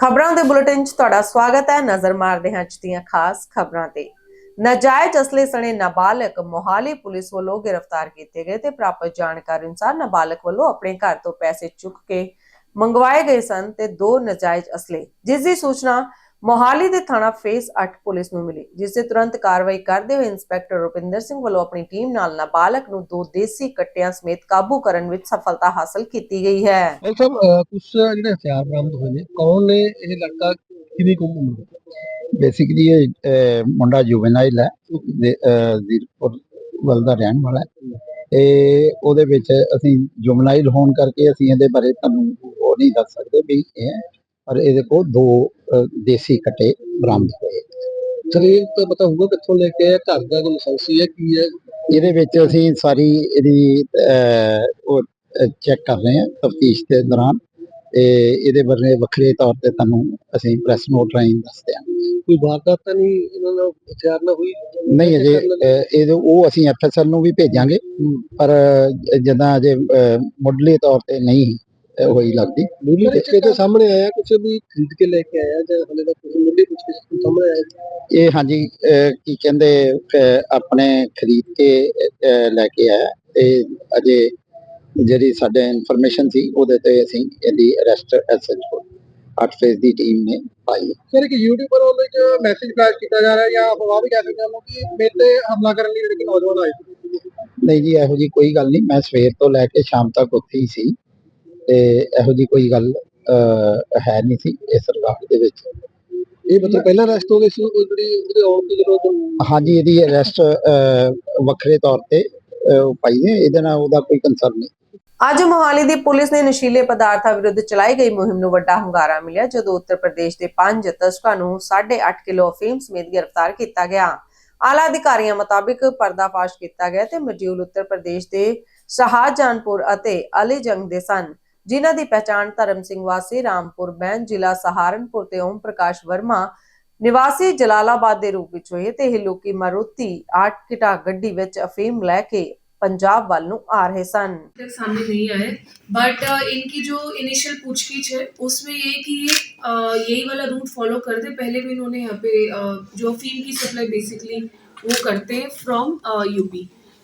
ਖਬਰਾਂ ਦੇ ਬੁਲੇਟਿਨ 'ਚ ਤੁਹਾਡਾ ਸਵਾਗਤ ਹੈ। ਨਜ਼ਰ ਮਾਰਦੇ ਹਾਂ ਅੱਜ ਦੀਆਂ ਖਾਸ ਖਬਰਾਂ ਤੇ। ਨਾਜਾਇਜ਼ ਅਸਲੇ ਸਣੇ ਨਾਬਾਲਗ ਮੋਹਾਲੀ ਪੁਲਿਸ ਵੱਲੋਂ ਗ੍ਰਿਫਤਾਰ ਕੀਤੇ ਗਏ ਤੇ ਪ੍ਰਾਪਤ ਜਾਣਕਾਰੀ ਅਨੁਸਾਰ ਨਾਬਾਲਗ ਵੱਲੋਂ ਆਪਣੇ ਘਰ ਤੋਂ ਪੈਸੇ ਚੁੱਕ ਕੇ ਮੰਗਵਾਏ ਗਏ ਸਨ ਤੇ ਦੋ ਨਾਜਾਇਜ਼ ਅਸਲੇ। ਜਿਸ ਦੀ ਸੂਚਨਾ ਮੋਹਾਲੀ ਦੇ ਥਾਣਾ ਫੇਸ 8 ਪੁਲਿਸ ਨੂੰ ਮਿਲੀ ਜਿਸ ਦੇ ਤੁਰੰਤ ਕਾਰਵਾਈ ਕਰਦੇ ਹੋਏ ਇੰਸਪੈਕਟਰ ਰੁਪਿੰਦਰ ਸਿੰਘ ਵੱਲੋਂ ਆਪਣੀ ਟੀਮ ਨਾਲ ਨਾਬਾਲਗ ਨੂੰ ਦੋ ਦੇਸੀ ਕੱਟਿਆਂ ਸਮੇਤ ਕਾਬੂ ਕਰਨ ਵਿੱਚ ਸਫਲਤਾ ਹਾਸਲ ਕੀਤੀ ਗਈ ਹੈ। ਉਹ ਸਭ ਕੁਝ ਜਿਹੜੇ ਹਥਿਆਰ ਬਰਾਮਦ ਹੋਏ ਨੇ ਕੌਣ ਨੇ ਇਹ ਲੜਕਾ ਕਿੰਨੀ ਕੁ ਉਮਰ ਦਾ? ਬੇਸਿਕਲੀ ਇਹ ਮੁੰਡਾ ਜੁਵੈਨਾਈਲ ਹੈ ਦੇ- ਅਹ, ਜ਼ੀਰਕਪੁਰ ਵੱਲ ਦਾ ਰਹਿਣ ਵਾਲਾ ਹੈ। ਤੇ ਉਹਦੇ ਵਿੱਚ ਅਸੀਂ ਜੁਵੈਨਾਈਲ ਹੋਣ ਕਰਕੇ ਅਸੀਂ ਇਹਦੇ ਬਾਰੇ ਤੁਹਾਨੂੰ ਉਹ ਨਹੀਂ ਦੱਸ ਸਕਦੇ ਵੀ ਇਹ ਇਹਦੇ ਕੋਲ ਦੋ ਅਹ, ਦੇਸੀ ਕਟੇ ਬਰਾਮਦ ਹੋਏ। ਸਰੀਰ ਤਾਂ ਪਤਾ ਹੋਊਗਾ ਕਿੱਥੋਂ ਲੈ ਕੇ ਆਇਆ ਘਰ ਦਾ ਕੋਈ ਲਾਇਸੈਂਸੀ ਹੈ ਕੀ ਹੈ? ਇਹਦੇ ਵਿੱਚ ਅਸੀਂ ਸਾਰੀ ਇਹਦੀ ਉਹ ਚੈੱਕ ਕਰ ਰਹੇ ਹਾਂ ਤਫਤੀਸ਼ ਦੇ ਦੌਰਾਨ। ਤੇ ਇਹਦੇ ਬਾਰੇ ਵੱਖਰੇ ਤੌਰ ਤੇ ਤੁਹਾਨੂੰ ਅਸੀਂ ਪ੍ਰੈਸ ਨੋਟ ਰਾਹੀਂ ਦੱਸਦੇ ਹਾਂ ਕੋਈ ਵਾਰਦਾਤ ਤਾਂ ਨਹੀਂ ਇਹਨਾਂ ਨਾਲ ਹਥਿਆਰ ਨਾਲ ਹੋਈ? ਨਹੀਂ ਅਜੇ ਇਹਦੇ ਉਹ ਅਸੀਂ ਐਫਐਸਐਲ ਨੂੰ ਵੀ ਭੇਜਾਂਗੇ। ਪਰ ਜਦਾਂ ਅਜੇ ਮੁੱਢਲੇ ਤੌਰ ਤੇ ਨਹੀਂ। ਹੋਈ ਲੱਗਦੀ। ਮੂਲੀ ਪੁੱਛਕੇ ਤੇ ਸਾਹਮਣੇ ਆਇਆ ਕੁਝ ਵੀ ਖਰੀਦ ਕੇ ਲੈ ਕੇ ਆਇਆ ਜਾਂ ਹਲੇ ਤੱਕ ਕੁਝ ਮੂਲੀ ਪੁੱਛਕੇ ਸਾਹਮਣੇ ਆਇਆ। ਇਹ ਹਾਂਜੀ ਕੀ ਕਹਿੰਦੇ ਆਪਣੇ ਖਰੀਦ ਕੇ ਲੈ ਕੇ ਆਇਆ। ਤੇ ਅਜੇ ਜਿਹੜੀ ਸਾਡੇ ਇਨਫੋਰਮੇਸ਼ਨ ਸੀ ਉਹਦੇ ਤੇ ਅਸੀਂ ਇਹਦੀ ਅਰੈਸਟ ਐਸਐਚਓ 8 ਫੇਜ਼ ਦੀ ਟੀਮ ਨੇ ਪਾਈ। ਸਰ ਇੱਕ ਯੂਟਿਊਬਰ ਵੱਲੋਂ ਇੱਕ ਮੈਸੇਜ ਫਲੈਸ਼ ਕੀਤਾ ਜਾ ਰਿਹਾ ਜਾਂ ਅਫਵਾਹ ਵੀ ਕਹਿ ਸਕਦੇ ਹਾਂ ਕਿ ਮੇਰੇ ਤੇ ਹਮਲਾ ਕਰਨ ਲਈ ਜਿਹੜੇ ਕਿ ਨੌਜਵਾਨ ਆਏ। ਨਹੀਂ ਜੀ ਇਹੋ ਜੀ ਕੋਈ ਗੱਲ ਨਹੀਂ। ਮੈਂ ਸਵੇਰ ਤੋਂ ਲੈ ਕੇ ਸ਼ਾਮ ਤੱਕ ਉੱਥੇ ਹੀ ਸੀ। ਤੇ ਇਹੋ ਜੀ ਕੋਈ ਗੱਲ ਹੈ ਨਹੀਂ ਸੀ ਇਸ ਰਿਗਾਰਡ ਦੇ ਵਿੱਚ। ਇਹ ਮਤਲਬ ਪਹਿਲਾਂ ਅਰੈਸਟ ਹੋ ਗਏ ਸੀ ਉਹ ਜਿਹੜੀ ਉਹਦੇ ਆਉਣ ਤੋਂ ਜਦੋਂ ਹਾਂਜੀ ਇਹਦੀ ਅਰੈਸਟ ਵੱਖਰੇ ਤੌਰ ਤੇ ਪਾਈ ਹੈ ਇਹਦੇ ਨਾਲ ਉਹਦਾ ਕੋਈ ਕੰਸਰਨ ਨਹੀਂ। ਅੱਜ ਮੋਹਾਲੀ ਦੀ ਪੁਲਿਸ ਨੇ ਨਸ਼ੀਲੇ ਪਦਾਰਥਾਂ ਵਿਰੁੱਧ ਚਲਾਈ ਗਈ ਮੁਹਿੰਮ ਨੂੰ ਵੱਡਾ ਹੁੰਗਾਰਾ ਮਿਲਿਆ ਜਦੋਂ ਉੱਤਰ ਪ੍ਰਦੇਸ਼ ਦੇ ਪੰਜ ਤਸਕਰਾਂ ਨੂੰ 8.5 ਕਿਲੋ ਅਫੀਮ ਸਮੇਤ ਗ੍ਰਿਫਤਾਰ ਕੀਤਾ ਗਿਆ। ਆਲਾ ਅਧਿਕਾਰੀਆਂ ਮੁਤਾਬਿਕ ਪਰਦਾਫਾਸ਼ ਕੀਤਾ ਗਿਆ ਤੇ ਮਜੂਲ ਉੱਤਰ ਪ੍ਰਦੇਸ਼ ਦੇ ਸ਼ਾਹਜਹਾਨਪੁਰ ਅਤੇ ਅਲੀਜੰਗ ਦੇ ਸਨ। ਜਿਨ੍ਹਾਂ ਦੀ ਪਹਿਚਾਣ ਧਰਮ ਸਿੰਘ ਵਾਸੀ ਰਾਮਪੁਰ ਬੈਨ ਜ਼ਿਲ੍ਹਾ ਸਹਾਰਨਪੁਰ ਤੇ ਓਮ ਪ੍ਰਕਾਸ਼ ਵਰਮਾ ਨਿਵਾਸੀ ਜਲਾਲਾਬਾਦ ਦੇ ਰੂਪ ਵਿੱਚ ਹੋਏ ਤੇ ਇਹ ਲੋਕੀ ਮਾਰੂਤੀ ਆਟਕਿਟਾ ਗੱਡੀ ਵਿੱਚ ਅਫੀਮ ਲੈ ਕੇ ਪੰਜਾਬ ਵੱਲ ਨੂੰ ਆ ਰਹੇ ਸਨ तक सामने नहीं आए बट इनकी जो इनिशियल पूछगिछ है उसमें ये है कि ये uh, यही वाला रूट फॉलो करते पहले भी इन्होंने यहाँ पे uh, जो अफीम की सप्लाई बेसिकली वो करते हैं फ्रॉम यूपी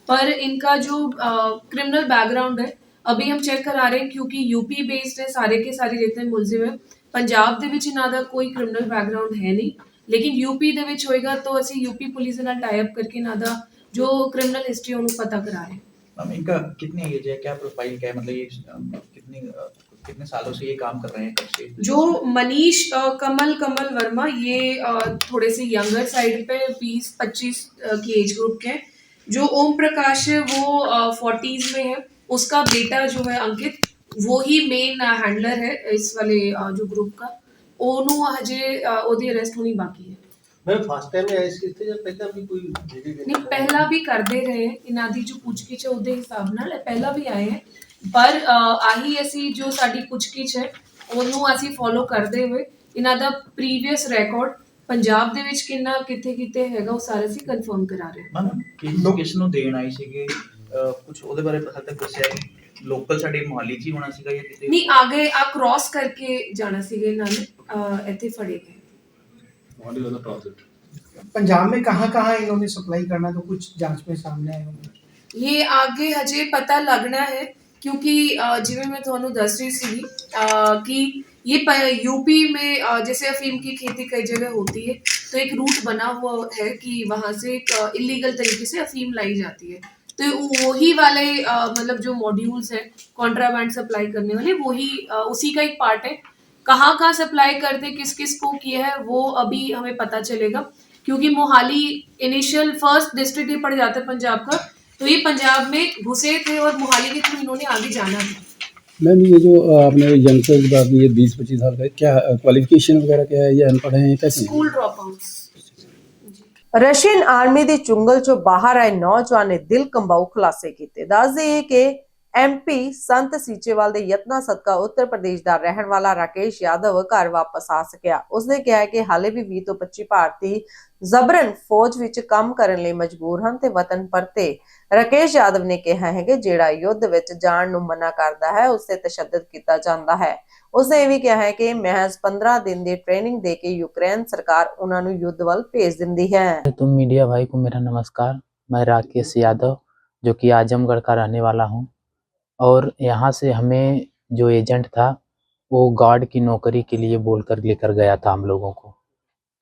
पर इनका जो क्रिमिनल बैकग्राउंड है अभी हम चेक करा रहे हैं क्योंकि यूपी बेस्ड है सारे के सारे जितने मुलजिम है ਪੰਜਾਬ ਦੇ ਵਿੱਚ ਇਹਨਾਂ ਦਾ ਕੋਈ ਕ੍ਰਿਮੀਨਲ ਬੈਕਗ੍ਰਾਉਂਡ ਹੈ ਨਹੀਂ ਲੇਕਿਨ ਯੂਪੀ ਦੇ ਵਿੱਚ ਹੋਏਗਾ ਤਾਂ ਅਸੀਂ ਯੂਪੀ ਪੁਲਿਸ ਨਾਲ ਟਾਈ ਅਪ ਕਰਕੇ ਇਹਨਾਂ ਦਾ ਜੋ ਕ੍ਰਿਮੀਨਲ ਹਿਸਟਰੀ ਉਹਨੂੰ ਪਤਾ ਕਰਾ ਰਹੇ ਹਾਂ मैम इनका कितनी एज है क्या प्रोफाइल क्या है मतलब ये अम, कितनी अ, कितने सालों से ये काम कर रहे हैं कब से जो मनीष अ, कमल कमल वर्मा ये अ, थोड़े से यंगर साइड पे 20 25 अ, की एज ग्रुप के हैं जो ओम प्रकाश है वो फोर्टीज में है उसका बेटा जो है अंकित वो ही मेन हैंडलर है इस वाले अ, जो ग्रुप का ਉਹਨੂੰ ਹਜੇ ਅ, ਉਹਦੀ ਅਰੈਸਟ ਹੋਣੀ ਬਾਕੀ ਹੈ ਮੈਂ ਫਸਟ ਟਾਈਮ ਆਇਆ ਸੀ ਇੱਥੇ ਜਾਂ ਪਹਿਲਾਂ ਵੀ ਕੋਈ ਜਿਹੜੀ ਨਹੀਂ ਪਹਿਲਾਂ ਵੀ ਕਰਦੇ ਰਹੇ ਇਹਨਾਂ ਦੀ ਜੋ ਪੁੱਛਗਿੱਛ ਹੈ ਉਹਦੇ ਹਿਸਾਬ ਨਾਲ ਇਹ ਪਹਿਲਾਂ ਵੀ ਆਏ ਹੈ ਪਰ ਅ, ਆਹੀ ਅਸੀਂ ਜੋ ਸਾਡੀ ਪੁੱਛਗਿੱਛ ਹੈ ਉਹਨੂੰ ਅਸੀਂ ਫੋਲੋ ਕਰਦੇ ਹੋਏ ਇਹਨਾਂ ਦਾ ਪ੍ਰੀਵੀਅਸ ਰਿਕਾਰਡ ਪੰਜਾਬ ਦੇ ਵਿੱਚ ਕਿੰਨਾ ਕਿੱਥੇ ਕਿੱਥੇ ਹੈਗਾ ਉਹ ਸਾਰਾ ਅਸੀਂ ਕਨਫਰਮ ਕਰਾ ਰਹੇ ਹਾਂ ਮੈਮ ਕਿਸ ਕਿਸ ਨੂੰ ਦੇਣ ਆਈ ਸੀਗੇ ਕੁਝ ਉਹਦੇ ਬਾਰੇ ਹਾਲ ਤੱਕ ਕੁਝ ਹੈ ਲੋਕਲ ਸਾਡੇ ਮੁਹੱਲੀ 'ਚ ਹੀ ਹੋਣਾ ਸੀਗਾ ਜਾਂ ਕਿਤੇ ਨਹੀਂ ਆਗੇ ਆ ਕ੍ਰਾਸ ਕਰਕੇ ਜਾਣਾ ਸੀਗੇ ਇਹਨਾਂ ਨੇ ਅਹ, ਇੱਥੇ ਫੜੇ ਗਏ मॉडल वाला प्रोजेक्ट पंजाब में कहाँ कहाँ इन्होंने सप्लाई करना तो कुछ जांच में सामने आया होगा ਇਹ ਆਗੇ ਹਜੇ ਪਤਾ ਲੱਗਣਾ ਹੈ ਕਿਉਂਕਿ ਅ, ਜਿਵੇਂ ਮੈਂ ਤੁਹਾਨੂੰ ਦੱਸ ਰਹੀ ਸੀ ਕਿ ये प- यूपी में अ, जैसे अफीम की खेती कई जगह होती है तो एक रूट बना हुआ है कि वहाँ से इलीगल तरीके से अफीम लाई जाती है तो वही वाले मतलब जो मॉड्यूल्स हैं कॉन्ट्राबैंड सप्लाई करने वाले वही उसी का एक पार्ट है। कहाँ कहाँ सप्लाई करते किस किस को किया है वो अभी हमें पता चलेगा। क्योंकि मोहाली इनिशियल फ़र्स्ट डिस्ट्रिक्ट ही पड़ जाता है पंजाब का। तो ये पंजाब में घुसे थे और मोहाली के थ्रू इन्होंने आगे जाना था मैम ये जो आपने यंगस्टर्स बात की ये बीस पच्चीस साल का क्या क्वालिफिकेशन वगैरह क्या है या अनपढ़ हैं कैसे? School dropouts Russian army ਦੇ ਚੁੰਗਲ ਚੋਂ ਬਾਹਰ ਆਏ ਨੌਜਵਾਨ ਨੇ ਦਿਲ ਕੰਬਾਊ ਖੁਲਾਸੇ ਕੀਤੇ। ਦੱਸ ਦਈਏ ਕਿ ਐਮਪੀ ਸੰਤ ਸੀਚੇਵਾਲ ਦੇ ਯਤਨਾਂ ਸਦਕਾ ਉੱਤਰ ਪ੍ਰਦੇਸ਼ ਦਾ ਰਹਿਣ ਵਾਲਾ ਰਾਕੇਸ਼ ਯਾਦਵ ਘਰ ਵਾਪਸ ਆ ਸਕਿਆ। ਉਸਨੇ ਕਿਹਾ ਕਿ ਹਾਲੇ ਵੀ 20 ਤੋਂ 25 ਭਾਰਤੀ ਜ਼ਬਰਨ ਫੌਜ ਵਿੱਚ ਕੰਮ ਕਰਨ ਲਈ ਮਜਬੂਰ ਹਨ ਤੇ ਵਤਨ ਪਰਤੇ। ਰਾਕੇਸ਼ ਯਾਦਵ ਨੇ ਕਿਹਾ ਹੈ ਕਿ ਜਿਹੜਾ ਯੁੱਧ ਵਿੱਚ ਜਾਣ ਨੂੰ ਮਨਾ ਕਰਦਾ ਹੈ ਉਸ ਤੇ ਤਸ਼ੱਦਦ ਕੀਤਾ ਜਾਂਦਾ ਹੈ। ਉਸਨੇ ਇਹ ਵੀ ਕਿਹਾ ਹੈ ਕਿ ਮਹਿਜ਼ 15 ਦਿਨ ਦੀ ਟ੍ਰੇਨਿੰਗ ਦੇ ਕੇ ਯੂਕਰੇਨ ਸਰਕਾਰ ਉਹਨਾਂ ਨੂੰ ਯੁੱਧ ਵੱਲ ਭੇਜ ਦਿੰਦੀ ਹੈ तो मीडिया भाई को मेरा नमस्कार मैं राकेश यादव जो कि आजमगढ़ का रहने वाला हूँ और यहाँ से हमें जो एजेंट था वो गार्ड की नौकरी के लिए बोलकर लेकर गया था हम लोगों को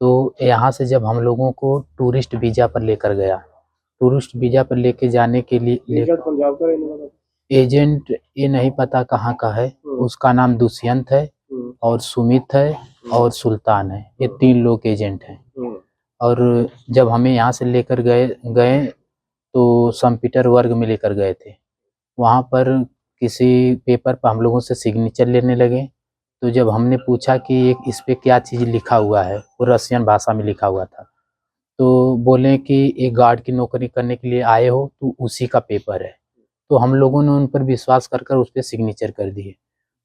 तो यहाँ से जब हम लोगों को टूरिस्ट वीज़ा पर लेकर गया टूरिस्ट वीज़ा पर लेके जाने के लिए ले, पंजाब का रहने वाला एजेंट ये नहीं पता कहाँ का है। उसका नाम दुष्यंत है और सुमित है और सुल्तान है। ये तीन लोग एजेंट हैं। और जब हमें यहाँ से लेकर गए गए तो संपीटर वर्ग में लेकर गए थे। वहाँ पर किसी पेपर पर हम लोगों से सिग्नेचर लेने लगे। तो जब हमने पूछा कि एक इस पे क्या चीज़ लिखा हुआ है वो रसियन भाषा में लिखा हुआ था। तो बोले कि एक गार्ड की नौकरी करने के लिए आए हो तो उसी का पेपर है। तो हम लोगों ने उन पर विश्वास कर कर उस पर सिग्नेचर कर दिए।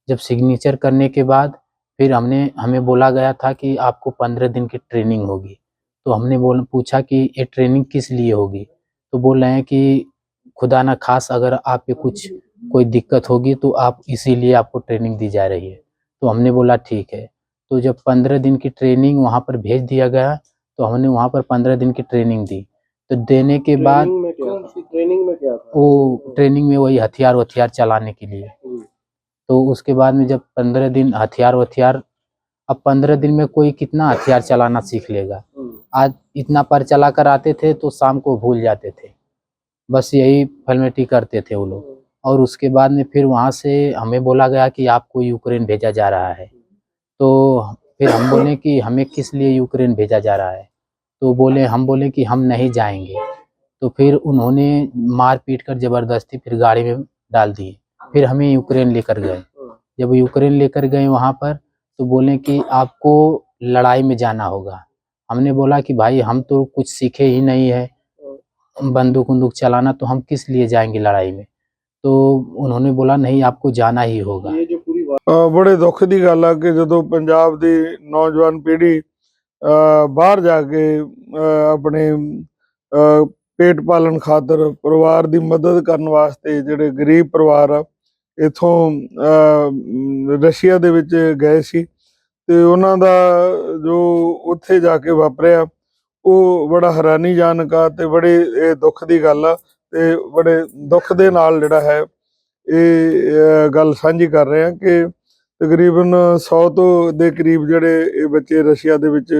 जब सिग्नेचर करने के बाद फिर हमने, हमें बोला गया था कि आपको पंद्रह दिन की ट्रेनिंग होगी। तो हमने बोल, पूछा कि ये ट्रेनिंग किस लिए होगी? तो बोल रहे हैं कि खुदा ना खास अगर आप पे कुछ, कोई दिक्कत होगी तो आप इसीलिए आपको ट्रेनिंग दी जा रही है। तो हमने बोला ठीक है। तो जब पंद्रह दिन की ट्रेनिंग वहाँ पर भेज दिया गया तो हमने वहाँ पर पंद्रह दिन की ट्रेनिंग दी। तो देने के बाद ट्रेनिंग में क्या था? वो ट्रेनिंग में वही हथियार वथियार चलाने के लिए। तो उसके बाद में जब पंद्रह दिन हथियार वथियार अब पंद्रह दिन में कोई कितना हथियार चलाना सीख लेगा? आज इतना पर चला कर आते थे तो शाम को भूल जाते थे। बस यही फलमेटी करते थे वो लोग। और उसके बाद में फिर वहाँ से हमें बोला गया कि आपको यूक्रेन भेजा जा रहा है। तो फिर हम बोले कि हमें किस लिए यूक्रेन भेजा जा रहा है? तो बोले, हम बोले कि हम नहीं जाएँगे। तो फिर उन्होंने मार पीट कर ज़बरदस्ती फिर गाड़ी में डाल दिए। फिर हमें यूक्रेन लेकर गए। जब यूक्रेन लेकर गए वहाँ पर तो बोले कि आपको लड़ाई में जाना होगा। हमने बोला कि भाई, हम तो कुछ सीखे ही नहीं है। बंदूक उंदूक चलाना तो हम किस लिए जाएँगे लड़ाई में? तो उन्होंने बोला, नहीं, आपको जाना ही होगा। बड़े दुख की गल है कि जो पंजाब की नौजवान पीढ़ी ਬਾਹਰ ਜਾ ਕੇ ਆਪਣੇ ਪੇਟ ਪਾਲਣ ਖਾਤਰ ਪਰਿਵਾਰ ਦੀ ਮਦਦ ਕਰਨ ਵਾਸਤੇ ਜਿਹੜੇ ਗਰੀਬ ਪਰਿਵਾਰ ਆ, ਇਥੋਂ ਰਸ਼ੀਆ ਦੇ ਵਿੱਚ ਗਏ ਸੀ ਤੇ ਉਹਨਾਂ ਦਾ ਜੋ ਉੱਥੇ ਜਾ ਕੇ ਵਾਪਰਿਆ, ਉਹ ਬੜਾ ਹੈਰਾਨੀਜਨਕ ਆ ਤੇ ਬੜੇ ਇਹ ਦੁੱਖ ਦੀ ਗੱਲ ਆ ਤੇ ਬੜੇ ਦੁੱਖ ਦੇ ਨਾਲ ਜਿਹੜਾ ਹੈ, ਇਹ ਗੱਲ ਸਾਂਝੀ ਕਰ ਰਹੇ ਹਾਂ ਕਿ ਤਕਰੀਬਨ 100 ਤੋਂ ਦੇ ਕਰੀਬ ਜਿਹੜੇ ਇਹ ਬੱਚੇ ਰਸ਼ੀਆ ਦੇ ਵਿੱਚ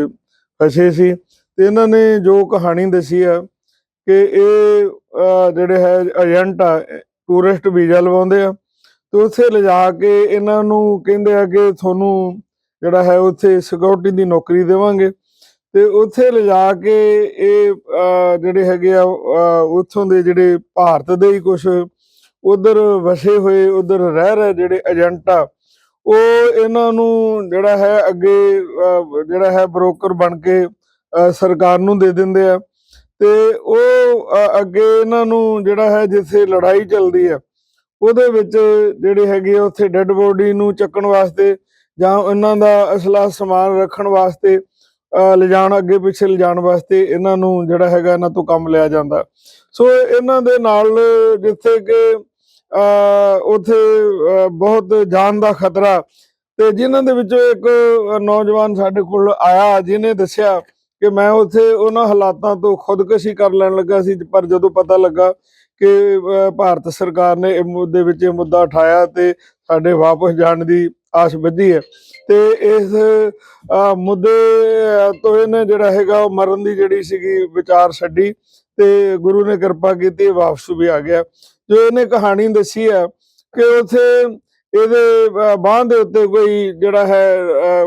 ਫਸੇ ਸੀ ਤੇ ਇਹਨਾਂ ਨੇ ਜੋ ਕਹਾਣੀ ਦੱਸੀ ਆ ਕਿ ਇਹ ਜਿਹੜੇ ਹੈ ਏਜੰਟ ਆ ਟੂਰਿਸਟ ਵੀਜ਼ਾ ਲਵਾਉਂਦੇ ਆ ਤੇ ਉੱਥੇ ਲਿਜਾ ਕੇ ਇਹਨਾਂ ਨੂੰ ਕਹਿੰਦੇ ਆ ਕਿ ਤੁਹਾਨੂੰ ਜਿਹੜਾ ਹੈ ਉੱਥੇ ਸਿਕਿਉਰਿਟੀ ਦੀ ਨੌਕਰੀ ਦੇਵਾਂਗੇ। ਤੇ ਉੱਥੇ ਲਿਜਾ ਕੇ ਇਹ ਜਿਹੜੇ ਹੈਗੇ ਆ ਉੱਥੋਂ ਦੇ ਜਿਹੜੇ ਭਾਰਤ ਦੇ ਹੀ ਕੁਝ ਉਧਰ ਵਸੇ ਹੋਏ, ਉਧਰ ਰਹਿ ਰਹੇ ਜਿਹੜੇ ਏਜੰਟ ਆ ਉਹ ਇਹਨਾਂ ਨੂੰ ਜਿਹੜਾ ਹੈ ਅੱਗੇ ਜਿਹੜਾ ਹੈ ਬ੍ਰੋਕਰ ਬਣ ਕੇ ਸਰਕਾਰ ਨੂੰ ਦੇ ਦਿੰਦੇ ਆ। ਤੇ ਉਹ ਅੱਗੇ ਇਹਨਾਂ ਨੂੰ ਜਿਹੜਾ ਹੈ ਜਿੱਥੇ ਲੜਾਈ ਚੱਲਦੀ ਹੈ, ਉਹਦੇ ਵਿੱਚ ਜਿਹੜੇ ਹੈਗੇ ਆ ਉੱਥੇ ਡੈੱਡ ਬੋਡੀ ਨੂੰ ਚੱਕਣ ਵਾਸਤੇ ਜਾਂ ਇਹਨਾਂ ਦਾ ਅਸਲਾ ਸਮਾਨ ਰੱਖਣ ਵਾਸਤੇ ਲਿਜਾਣ, ਅੱਗੇ ਪਿੱਛੇ ਲਿਜਾਣ ਵਾਸਤੇ ਇਹਨਾਂ ਨੂੰ ਜਿਹੜਾ ਹੈਗਾ ਇਹਨਾਂ ਤੋਂ ਕੰਮ ਲਿਆ ਜਾਂਦਾ। ਸੋ ਇਹਨਾਂ ਦੇ ਨਾਲ ਜਿੱਥੇ ਕਿ ਉਥੇ ਬਹੁਤ ਜਾਨ ਦਾ ਖਤਰਾ। ਤੇ ਜਿਨ੍ਹਾਂ ਦੇ ਵਿੱਚੋਂ ਇੱਕ ਨੌਜਵਾਨ ਸਾਡੇ ਕੋਲ ਆਇਆ, ਜਿਹਨੇ ਦੱਸਿਆ ਕਿ ਮੈਂ ਉਥੇ ਉਹਨਾਂ ਹਾਲਾਤਾਂ ਤੋਂ ਖੁਦਕਸ਼ੀ ਕਰ ਲੈਣ ਲੱਗਾ ਸੀ, ਪਰ ਜਦੋਂ ਪਤਾ ਲੱਗਾ ਕਿ ਭਾਰਤ ਸਰਕਾਰ ਨੇ ਇਹ ਮੁੱਦੇ ਵਿੱਚ ਇਹ ਮੁੱਦਾ ਉਠਾਇਆ, ਤੇ ਸਾਡੇ ਵਾਪਸ ਜਾਣ ਦੀ ਆਸ ਬੱਝੀ ਹੈ। ਤੇ ਇਸ ਮੁੱਦੇ ਤੋਂ ਇਹਨੇ ਜਿਹੜਾ ਹੈਗਾ, ਉਹ ਮਰਨ ਦੀ ਜਿਹੜੀ ਸੀਗੀ ਵਿਚਾਰ ਛੱਡੀ, ਤੇ ਗੁਰੂ ਨੇ ਕਿਰਪਾ ਕੀਤੀ ਵਾਪਸ ਵੀ ਆ ਗਿਆ। ਜੋ ਇਹਨੇ ਕਹਾਣੀ ਦੱਸੀ ਹੈ ਕਿ ਉਥੇ ਇਹਦੇ ਬਾਹ ਦੇ ਉੱਤੇ ਕੋਈ ਜਿਹੜਾ ਹੈ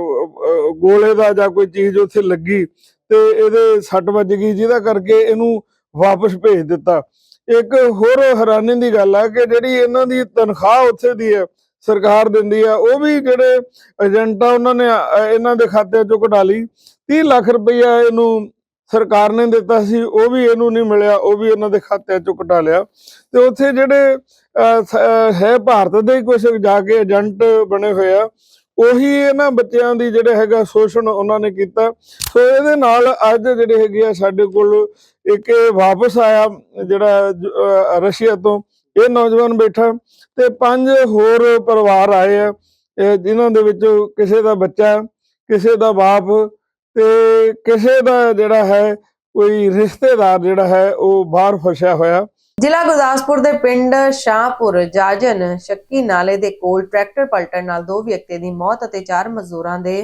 ਗੋਲੇ ਦਾ ਜਾਂ ਕੋਈ ਚੀਜ਼ ਉੱਥੇ ਲੱਗੀ ਤੇ ਇਹਦੇ ਸੱਟ ਵੱਜ ਗਈ, ਜਿਹਦਾ ਕਰਕੇ ਇਹਨੂੰ ਵਾਪਸ ਭੇਜ ਦਿੱਤਾ। ਇੱਕ ਹੋਰ ਹੈਰਾਨੀ ਦੀ ਗੱਲ ਆ ਕਿ ਜਿਹੜੀ ਇਹਨਾਂ ਦੀ ਤਨਖਾਹ ਉੱਥੇ ਦੀ ਹੈ, ਸਰਕਾਰ ਦਿੰਦੀ ਆ, ਉਹ ਵੀ ਜਿਹੜੇ ਏਜੰਟ ਆ ਉਹਨਾਂ ਨੇ ਇਹਨਾਂ ਦੇ ਖਾਤਿਆਂ ਚੋਂ ਕਢਾ ਲਈ। 30 ਲੱਖ ਰੁਪਈਆ ਇਹਨੂੰ ਸਰਕਾਰ ਨੇ ਦਿੱਤਾ ਸੀ, ਉਹ ਵੀ ਇਹਨੂੰ ਨਹੀਂ ਮਿਲਿਆ, ਉਹ ਵੀ ਇਹਨਾਂ ਦੇ ਖਾਤਿਆਂ ਚੋਂ ਕਢਾ ਲਿਆ। ਤੇ ਉੱਥੇ ਜਿਹੜੇ ਹੈ ਭਾਰਤ ਦੇ ਹੀ ਕੁਝ ਜਾ ਕੇ ਏਜੰਟ ਬਣੇ ਹੋਏ ਆ, ਉਹੀ ਇਹਨਾਂ ਬੱਚਿਆਂ ਦੀ ਜਿਹੜਾ ਹੈਗਾ ਸ਼ੋਸ਼ਣ ਉਹਨਾਂ ਨੇ ਕੀਤਾ। ਸੋ ਇਹਦੇ ਨਾਲ ਅੱਜ ਜਿਹੜੇ ਹੈਗੇ ਆ, ਸਾਡੇ ਕੋਲ ਇੱਕ ਵਾਪਸ ਆਇਆ, ਜਿਹੜਾ ਰਸ਼ੀਆ ਤੋਂ। ਇਹ ਨੌਜਵਾਨ ਬੈਠਾ ਤੇ ਪੰਜ ਹੋਰ ਪਰਿਵਾਰ ਆਏ ਆ, ਇਹ ਜਿਨ੍ਹਾਂ ਦੇ ਵਿੱਚੋਂ ਕਿਸੇ ਦਾ ਬੱਚਾ, ਕਿਸੇ ਦਾ ਬਾਪ ਤੇ ਕਿਸੇ ਦਾ ਜਿਹੜਾ ਹੈ, ਕੋਈ ਰਿਸ਼ਤੇਦਾਰ ਜਿਹੜਾ ਹੈ, ਉਹ ਬਾਹਰ ਫਸਿਆ ਹੋਇਆ। ਜ਼ਿਲ੍ਹਾ ਗੁਰਦਾਸਪੁਰ ਦੇ ਪਿੰਡ ਸ਼ਾਹਪੁਰ ਜਾਜਨ ਸ਼ੱਕੀ ਨਾਲੇ ਦੇ ਕੋਲ ਟਰੈਕਟਰ ਪਲਟਣ ਨਾਲ ਦੋ ਵਿਅਕਤੀ ਦੀ ਮੌਤ ਅਤੇ ਚਾਰ ਮਜ਼ਦੂਰਾਂ ਦੇ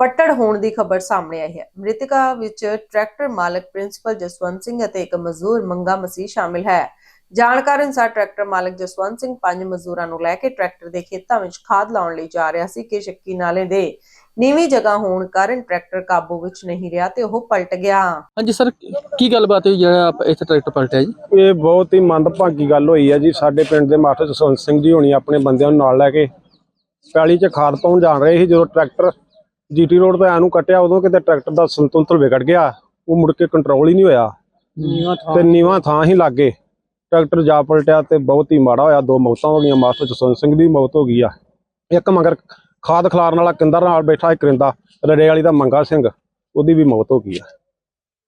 ਫੱਟੜ ਹੋਣ ਦੀ ਖਬਰ ਸਾਹਮਣੇ ਆਈ ਹੈ। ਮ੍ਰਿਤਕਾ ਵਿੱਚ ਟਰੈਕਟਰ ਮਾਲਕ ਪ੍ਰਿੰਸੀਪਲ ਜਸਵੰਤ ਸਿੰਘ ਅਤੇ ਇੱਕ ਮਜ਼ਦੂਰ ਮੰਗਾ ਮਸੀਹ ਸ਼ਾਮਿਲ ਹੈ। ਜਾਣਕਾਰੀ ਅਨੁਸਾਰ ਟਰੈਕਟਰ ਮਾਲਕ ਜਸਵੰਤ ਸਿੰਘ ਪੰਜ ਮਜ਼ਦੂਰਾਂ ਨੂੰ ਲੈ ਕੇ ਟਰੈਕਟਰ ਦੇ ਖੇਤਾਂ ਵਿੱਚ ਖਾਦ ਲਾਉਣ ਲਈ ਜਾ ਰਿਹਾ ਸੀ ਕਿ ਸ਼ੱਕੀ ਨਾਲੇ ਦੇ ਨੀਵੀਂ ਜਗ੍ਹਾ ਹੋਣ ਕਾਰਨ ਟਰੈਕਟਰ ਕਾਬੂ ਵਿੱਚ ਨਹੀਂ ਰਿਹਾ ਤੇ ਉਹ ਪਲਟ ਗਿਆ। ਹਾਂਜੀ ਸਰ ਕੀ ਗੱਲਬਾਤ ਹੋਈ ਜਿਹੜਾ ਆਪ ਇੱਥੇ ਟਰੈਕਟਰ ਪਲਟਿਆ ਜੀ? ਇਹ ਬਹੁਤ ਹੀ ਮੰਦਭਾਗੀ ਗੱਲ ਹੋਈ ਹੈ ਜੀ। ਸਾਡੇ ਪਿੰਡ ਦੇ ਮਾਸਟਰ ਜਸਵੰਤ ਸਿੰਘ ਜੀ ਹੋਣੀ ਆਪਣੇ ਬੰਦਿਆਂ ਨੂੰ ਨਾਲ ਲੈ ਕੇ ਪੈਲੀ 'ਚ ਖਾਦ ਪਾਉਣ ਜਾਣ ਰਹੇ ਸੀ। ਜਦੋਂ ਟਰੈਕਟਰ ਜੀਟੀ ਰੋਡ ਤੋਂ ਐਨੂੰ ਕੱਟਿਆ ਉਦੋਂ ਕਿਤੇ ਟਰੈਕਟਰ ਦਾ ਸੰਤੁਲਨ ਵਿਗੜ ਗਿਆ। ਉਹ ਮੁੜ ਕੇ ਕੰਟਰੋਲ ਹੀ ਨਹੀਂ ਹੋਇਆ ਤੇ ਨੀਵਾਂ ਥਾਂ ਹੀ ਲੱਗੇ ਟਰੈਕਟਰ ਜਾ ਪਲਟਿਆ ਤੇ ਬਹੁਤ ਹੀ ਮਾੜਾ ਹੋਇਆ। ਦੋ ਮੌਤਾਂ ਹੋ ਗਈਆਂ। ਮਾਸਟਰ ਜਸਵੰਤ ਸਿੰਘ ਦੀ ਮੌਤ ਹੋ ਗਈ ਆ। ਇੱਕ ਮਗਰ ਖਾਦ ਖਿਲਾਰਨ ਵਾਲਾ ਕਿੰਦਰ ਨਾਲ ਬੈਠਾ ਇੱਕ ਕਰਿੰਦਾ ਰੜੇ ਵਾਲੀ ਦਾ ਮੰਗਾ ਸਿੰਘ ਉਹਦੀ ਵੀ ਮੌਤ ਹੋ ਗਈ ਆ।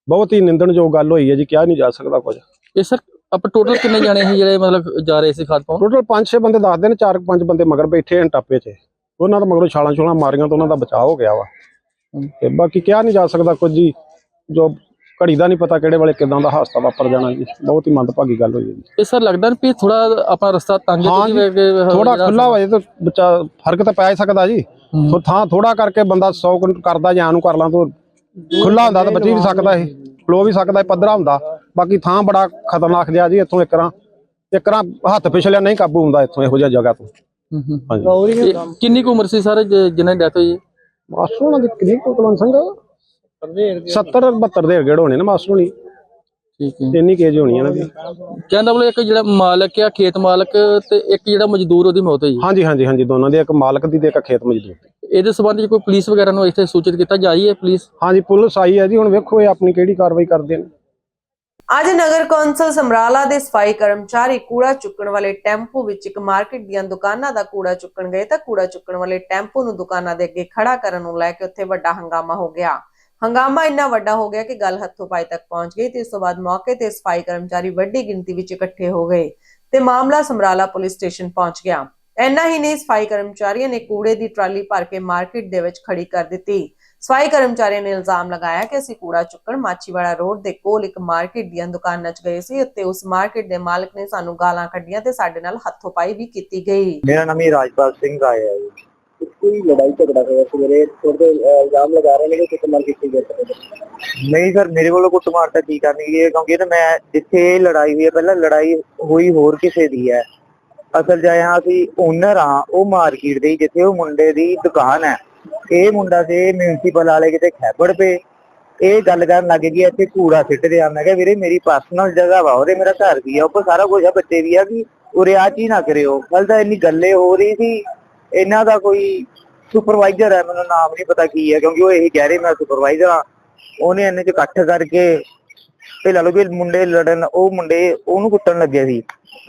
ਬਹੁਤ ਹੀ ਨਿੰਦਣਯੋਗ ਗੱਲ ਹੋਈ ਹੈ ਜੀ। ਕਿਹਾ ਨਹੀਂ ਜਾ ਸਕਦਾ ਕੁਝ। ਇਹ ਸਰ ਆਪਾਂ ਟੋਟਲ ਕਿੰਨੇ ਜਾਣੇ ਸੀ ਜਿਹੜੇ ਮਤਲਬ ਜਾ ਰਹੇ ਸੀ ਖਾਦ ਪਾਉਣ? ਟੋਟਲ 5-6 ਬੰਦੇ ਦੱਸਦੇ ਨੇ 4-5 ਬੰਦੇ ਮਗਰ ਬੈਠੇ ਹਨ ਟਾਪੇ 'ਚ। ਉਹਨਾਂ ਦਾ ਮਗਰੋਂ ਛਾਲਾਂ ਛੁਲਾਂ ਮਾਰੀਆਂ ਤਾਂ ਉਹਨਾਂ ਦਾ ਬਚਾਅ ਹੋ ਗਿਆ ਵਾ। ਤੇ ਬਾਕੀ ਕਿਹਾ ਨਹੀਂ ਜਾ ਸਕਦਾ ਕੁਝ ਜੀ। ਜੋ ਘੜੀ ਦਾ ਨਹੀਂ ਪਤਾ ਕਿਹੜੇ ਵੇਲੇ ਕਿਦਾਂ ਦਾ ਹਾਦਸਾ ਵਾਪਰ ਜਾਣਾ ਜੀ। ਬਹੁਤ ਹੀ ਮੰਦਭਾਗੀ ਗੱਲ ਹੋਈ ਹੈ ਜੀ। ਇਹ ਸਰ ਲੱਗਦਾ ਨੀ ਵੀ ਥੋੜਾ ਆਪਣਾ ਰਸਤਾ ਤੰਗ ਹੈ ਹਾਂ ਕਿ ਥੋੜਾ ਖੁੱਲਾ ਹੋ ਜਾਏ ਤਾਂ ਬੱਚਾ ਫ਼ਰਕ ਤਾਂ ਪੈ ਹੀ ਸਕਦਾ ਜੀ। ਹੂੰ। ਥੋ- ਥੋੜਾ ਕਰਕੇ ਬੰਦਾ 100 ਕਰਦਾ ਜਾਂ ਨੂੰ ਕਰ ਲਾਂ ਤਾਂ। ਖੁੱਲਾ ਹੁੰਦਾ ਤਾਂ ਬਚੀ ਵੀ ਸਕਦਾ ਇਹ ਖਲੋ ਵੀ ਸਕਦਾ ਇਹ ਪੱਧਰਾ ਹੁੰਦਾ। ਬਾਕੀ ਥਾਂ ਬੜਾ ਖਤਰਨਾਕ ਜਿਹਾ ਜੀ ਇੱਥੋਂ ਇੱਕ ਰਾਂ ਇੱਕ ਰਾਂ ਹੱਥ ਪਿਛਲਿਆ ਨਹੀਂ ਕਾਬੂ ਹੁੰਦਾ ਇੱਥੋਂ ਇਹੋ ਜਿਹਾ ਜਗ੍ਹਾ ਤੋਂ। ਹਾਂਜੀ। ਕਿੰਨੀ ਕੁ ਉਮਰ ਸੀ ਸਰ ਜਿਨ੍ਹਾਂ ਦੀ ਡੈਥ ਹੋਈ ਹੈ? ਮਾਸਟਰ ਉਹਨਾਂ ਦੀ ਕਿੰਨੀ ਕੁ ਸਿੰਘ 70 72 ਦੇ ਗੇੜ ਹੋਣੇ ਨੇ ਮਾਸਟਰ ਹੋਣੀ। ਠੀਕ ਹੈ। ਇੰਨੀ ਕੇਜ ਹੋਣੀ ਇਹਨਾਂ ਦੀ ਕਹਿੰਦਾ ਬੋਲੇ ਇੱਕ ਜਿਹੜਾ ਮਾਲਕ ਆ ਖੇਤ ਮਾਲਕ ਤੇ ਇੱਕ ਜਿਹੜਾ ਮਜ਼ਦੂਰ ਉਹਦੀ ਮੌਤ ਹੋਈ। ਹਾਂਜੀ ਹਾਂਜੀ ਹਾਂਜੀ ਦੋਨਾਂ ਦੀ ਇੱਕ ਮਾਲਕ ਦੀ ਤੇ ਇੱਕ ਖੇਤ ਮਜ਼ਦੂਰ ਦੀ। ਇਹਦੇ ਸੰਬੰਧ ਵਿੱਚ ਕੋਈ ਪੁਲਿਸ ਵਗੈਰਾ ਨੂੰ ਇੱਥੇ ਸੂਚਿਤ ਕੀਤਾ ਜਾ ਰਹੀ ਹੈ ਪੁਲਿਸ? ਹਾਂਜੀ ਪੁਲਿਸ ਆਈ ਹੈ ਜੀ ਹੁਣ ਵੇਖੋ ਇਹ ਆਪਣੀ ਕਿਹੜੀ ਕਾਰਵਾਈ ਕਰਦੇ ਨੇ। ਅੱਜ ਨਗਰ ਕੌਂਸਲ ਸਮਰਾਲਾ ਦੇ ਸਫ਼ਾਈ ਕਰਮਚਾਰੀ ਕੂੜਾ ਚੁੱਕਣ ਵਾਲੇ ਟੈਂਪੂ ਵਿੱਚ ਇੱਕ ਮਾਰਕੀਟ ਦੀਆਂ ਦੁਕਾਨਾਂ ਦਾ ਕੂੜਾ ਚੁੱਕਣ ਗਏ ਤਾਂ ਕੂੜਾ ਚੁੱਕਣ ਵਾਲੇ ਟੈਂਪੂ ਨੂੰ ਦੁਕਾਨਾਂ ਦੇ ਅੱਗੇ ਖੜਾ ਕਰਨ ਨੂੰ ਲੈ ਕੇ ਉੱਥੇ ਵੱਡਾ ਹੰਗਾਮਾ ਹੋ ਗਿਆ। ਹੰਗਾਮਾ ਇੰਨਾ ਵੱਡਾ ਹੋ ਗਿਆ ਕਿ ਗੱਲ ਹੱਥੋਂ ਪਾਈ ਤੱਕ ਪਹੁੰਚ ਗਈ ਤੇ ਇਸ ਤੋਂ ਬਾਅਦ ਮੌਕੇ ਤੇ ਸਫ਼ਾਈ ਕਰਮਚਾਰੀ ਵੱਡੀ ਗਿਣਤੀ ਵਿੱਚ ਇਕੱਠੇ ਹੋ ਗਏ ਤੇ ਮਾਮਲਾ ਸਮਰਾਲਾ ਪੁਲਿਸ ਸਟੇਸ਼ਨ ਪਹੁੰਚ ਗਿਆ। ਇੰਨਾ ਹੀ ਨਹੀਂ, ਸਫ਼ਾਈ ਕਰਮਚਾਰੀਆਂ ਨੇ ਕੂੜੇ ਦੀ ਟਰਾਲੀ ਭਰ ਕੇ ਮਾਰਕੀਟ ਦੇ ਵਿੱਚ ਖੜੀ ਕਰ ਦਿੱਤੀ। ਸਫ਼ਾਈ ਕਰਮਚਾਰੀਆਂ ਨੇ ਇਲਜ਼ਾਮ ਲਗਾਇਆ ਕਿ ਅਸੀਂ ਕੂੜਾ ਚੁੱਕਣ ਮਾਚੀਵਾੜਾ ਰੋਡ ਦੇ ਕੋਲ ਇੱਕ ਮਾਰਕੀਟ ਦੀਆਂ ਦੁਕਾਨਾਂ 'ਚ ਗਏ ਸੀ ਅਤੇ ਉਸ ਮਾਰਕੀਟ ਦੇ ਮਾਲਕ ਨੇ ਸਾਨੂੰ ਗਾਲਾਂ ਕੱਢੀਆਂ ਤੇ ਸਾਡੇ ਨਾਲ ਹੱਥੋਂ-ਪਾਈ ਵੀ ਕੀਤੀ ਗਈ। ਮੇਰਾ ਨਾਮ ਹੀ ਰਾਜਪਾਲ ਸਿੰਘ ਰਾਏ ਹੈ ਜੀ। ਕੋਈ ਲੜਾਈ ਝਗੜਾ ਹੋਇਆ? ਸਵੇਰੇ ਤੁਹਾਡੇ ਇਲਜ਼ਾਮ ਲਗਾ ਰਹੇ ਨੇ ਕਿ ਕੁੱਟਮਾਰ ਕੀਤੀ ਗਈ ਨਹੀਂ ਸਰ, ਮੇਰੇ ਵੱਲੋਂ ਕੁੱਟਮਾਰ ਤਾਂ ਕੀ ਕਰਨੀ ਹੈ? ਕਿਉਂਕਿ ਇਹ ਤਾਂ ਮੈਂ ਜਿੱਥੇ ਲੜਾਈ ਹੋਈ ਹੈ, ਪਹਿਲਾਂ ਲੜਾਈ ਹੋਈ ਹੋਰ ਕਿਸੇ ਦੀ ਹੈ। ਅਸਲ ਜਾਇਆ ਅਸੀਂ ਓਨਰ ਆ ਉਹ ਮਾਰਕੀਟ ਦੇ, ਜਿੱਥੇ ਉਹ ਮੁੰਡੇ ਦੀ ਦੁਕਾਨ ਹੈ। ਇਹ ਮੁੰਡਾ ਤੇ ਮਿਊਨਿਸਪਲ ਵਾਲੇ ਕਿਤੇ ਖੈਬੜ ਪਏ ਇਹ ਗੱਲ ਕਰਨ ਲੱਗੇ ਕਿ ਇੱਥੇ ਕੂੜਾ ਸਿੱਟਦੇ ਆ। ਮੈਂ ਕਿਹਾ, ਵੀਰੇ, ਮੇਰੀ ਪਰਸਨਲ ਜਗ੍ਹਾ ਵਾ, ਉਹਦੇ ਮੇਰਾ ਘਰ ਵੀ ਆ, ਉੱਪਰ ਸਾਰਾ ਕੁਝ ਆ, ਬੱਚੇ ਵੀ ਆ ਕਿ ਉਰੇ ਆ ਚੀਜ਼ ਨਾ ਕਰਿਓ। ਕੱਲ ਤਾਂ ਇੰਨੀ ਗੱਲੇ ਹੋ ਰਹੀ ਸੀ। ਇਹਨਾਂ ਦਾ ਕੋਈ ਸੁਪਰਵਾਈਜ਼ਰ ਹੈ, ਮੈਨੂੰ ਨਾਮ ਨਹੀਂ ਪਤਾ ਕੀ ਹੈ, ਕਿਉਂਕਿ ਉਹ ਇਹ ਕਹਿ ਰਹੇ, ਮੈਂ ਸੁਪਰਵਾਈਜ਼ਰ ਆ ਉਹਨੇ ਇਹਨੇ ਚ ਇਕੱਠ ਕਰਕੇ ਤੇ ਲਾ ਲਓ ਵੀ ਮੁੰਡੇ ਲੜਨ, ਉਹ ਮੁੰਡੇ ਉਹਨੂੰ ਕੁੱਟਣ ਲੱਗੇ ਸੀ।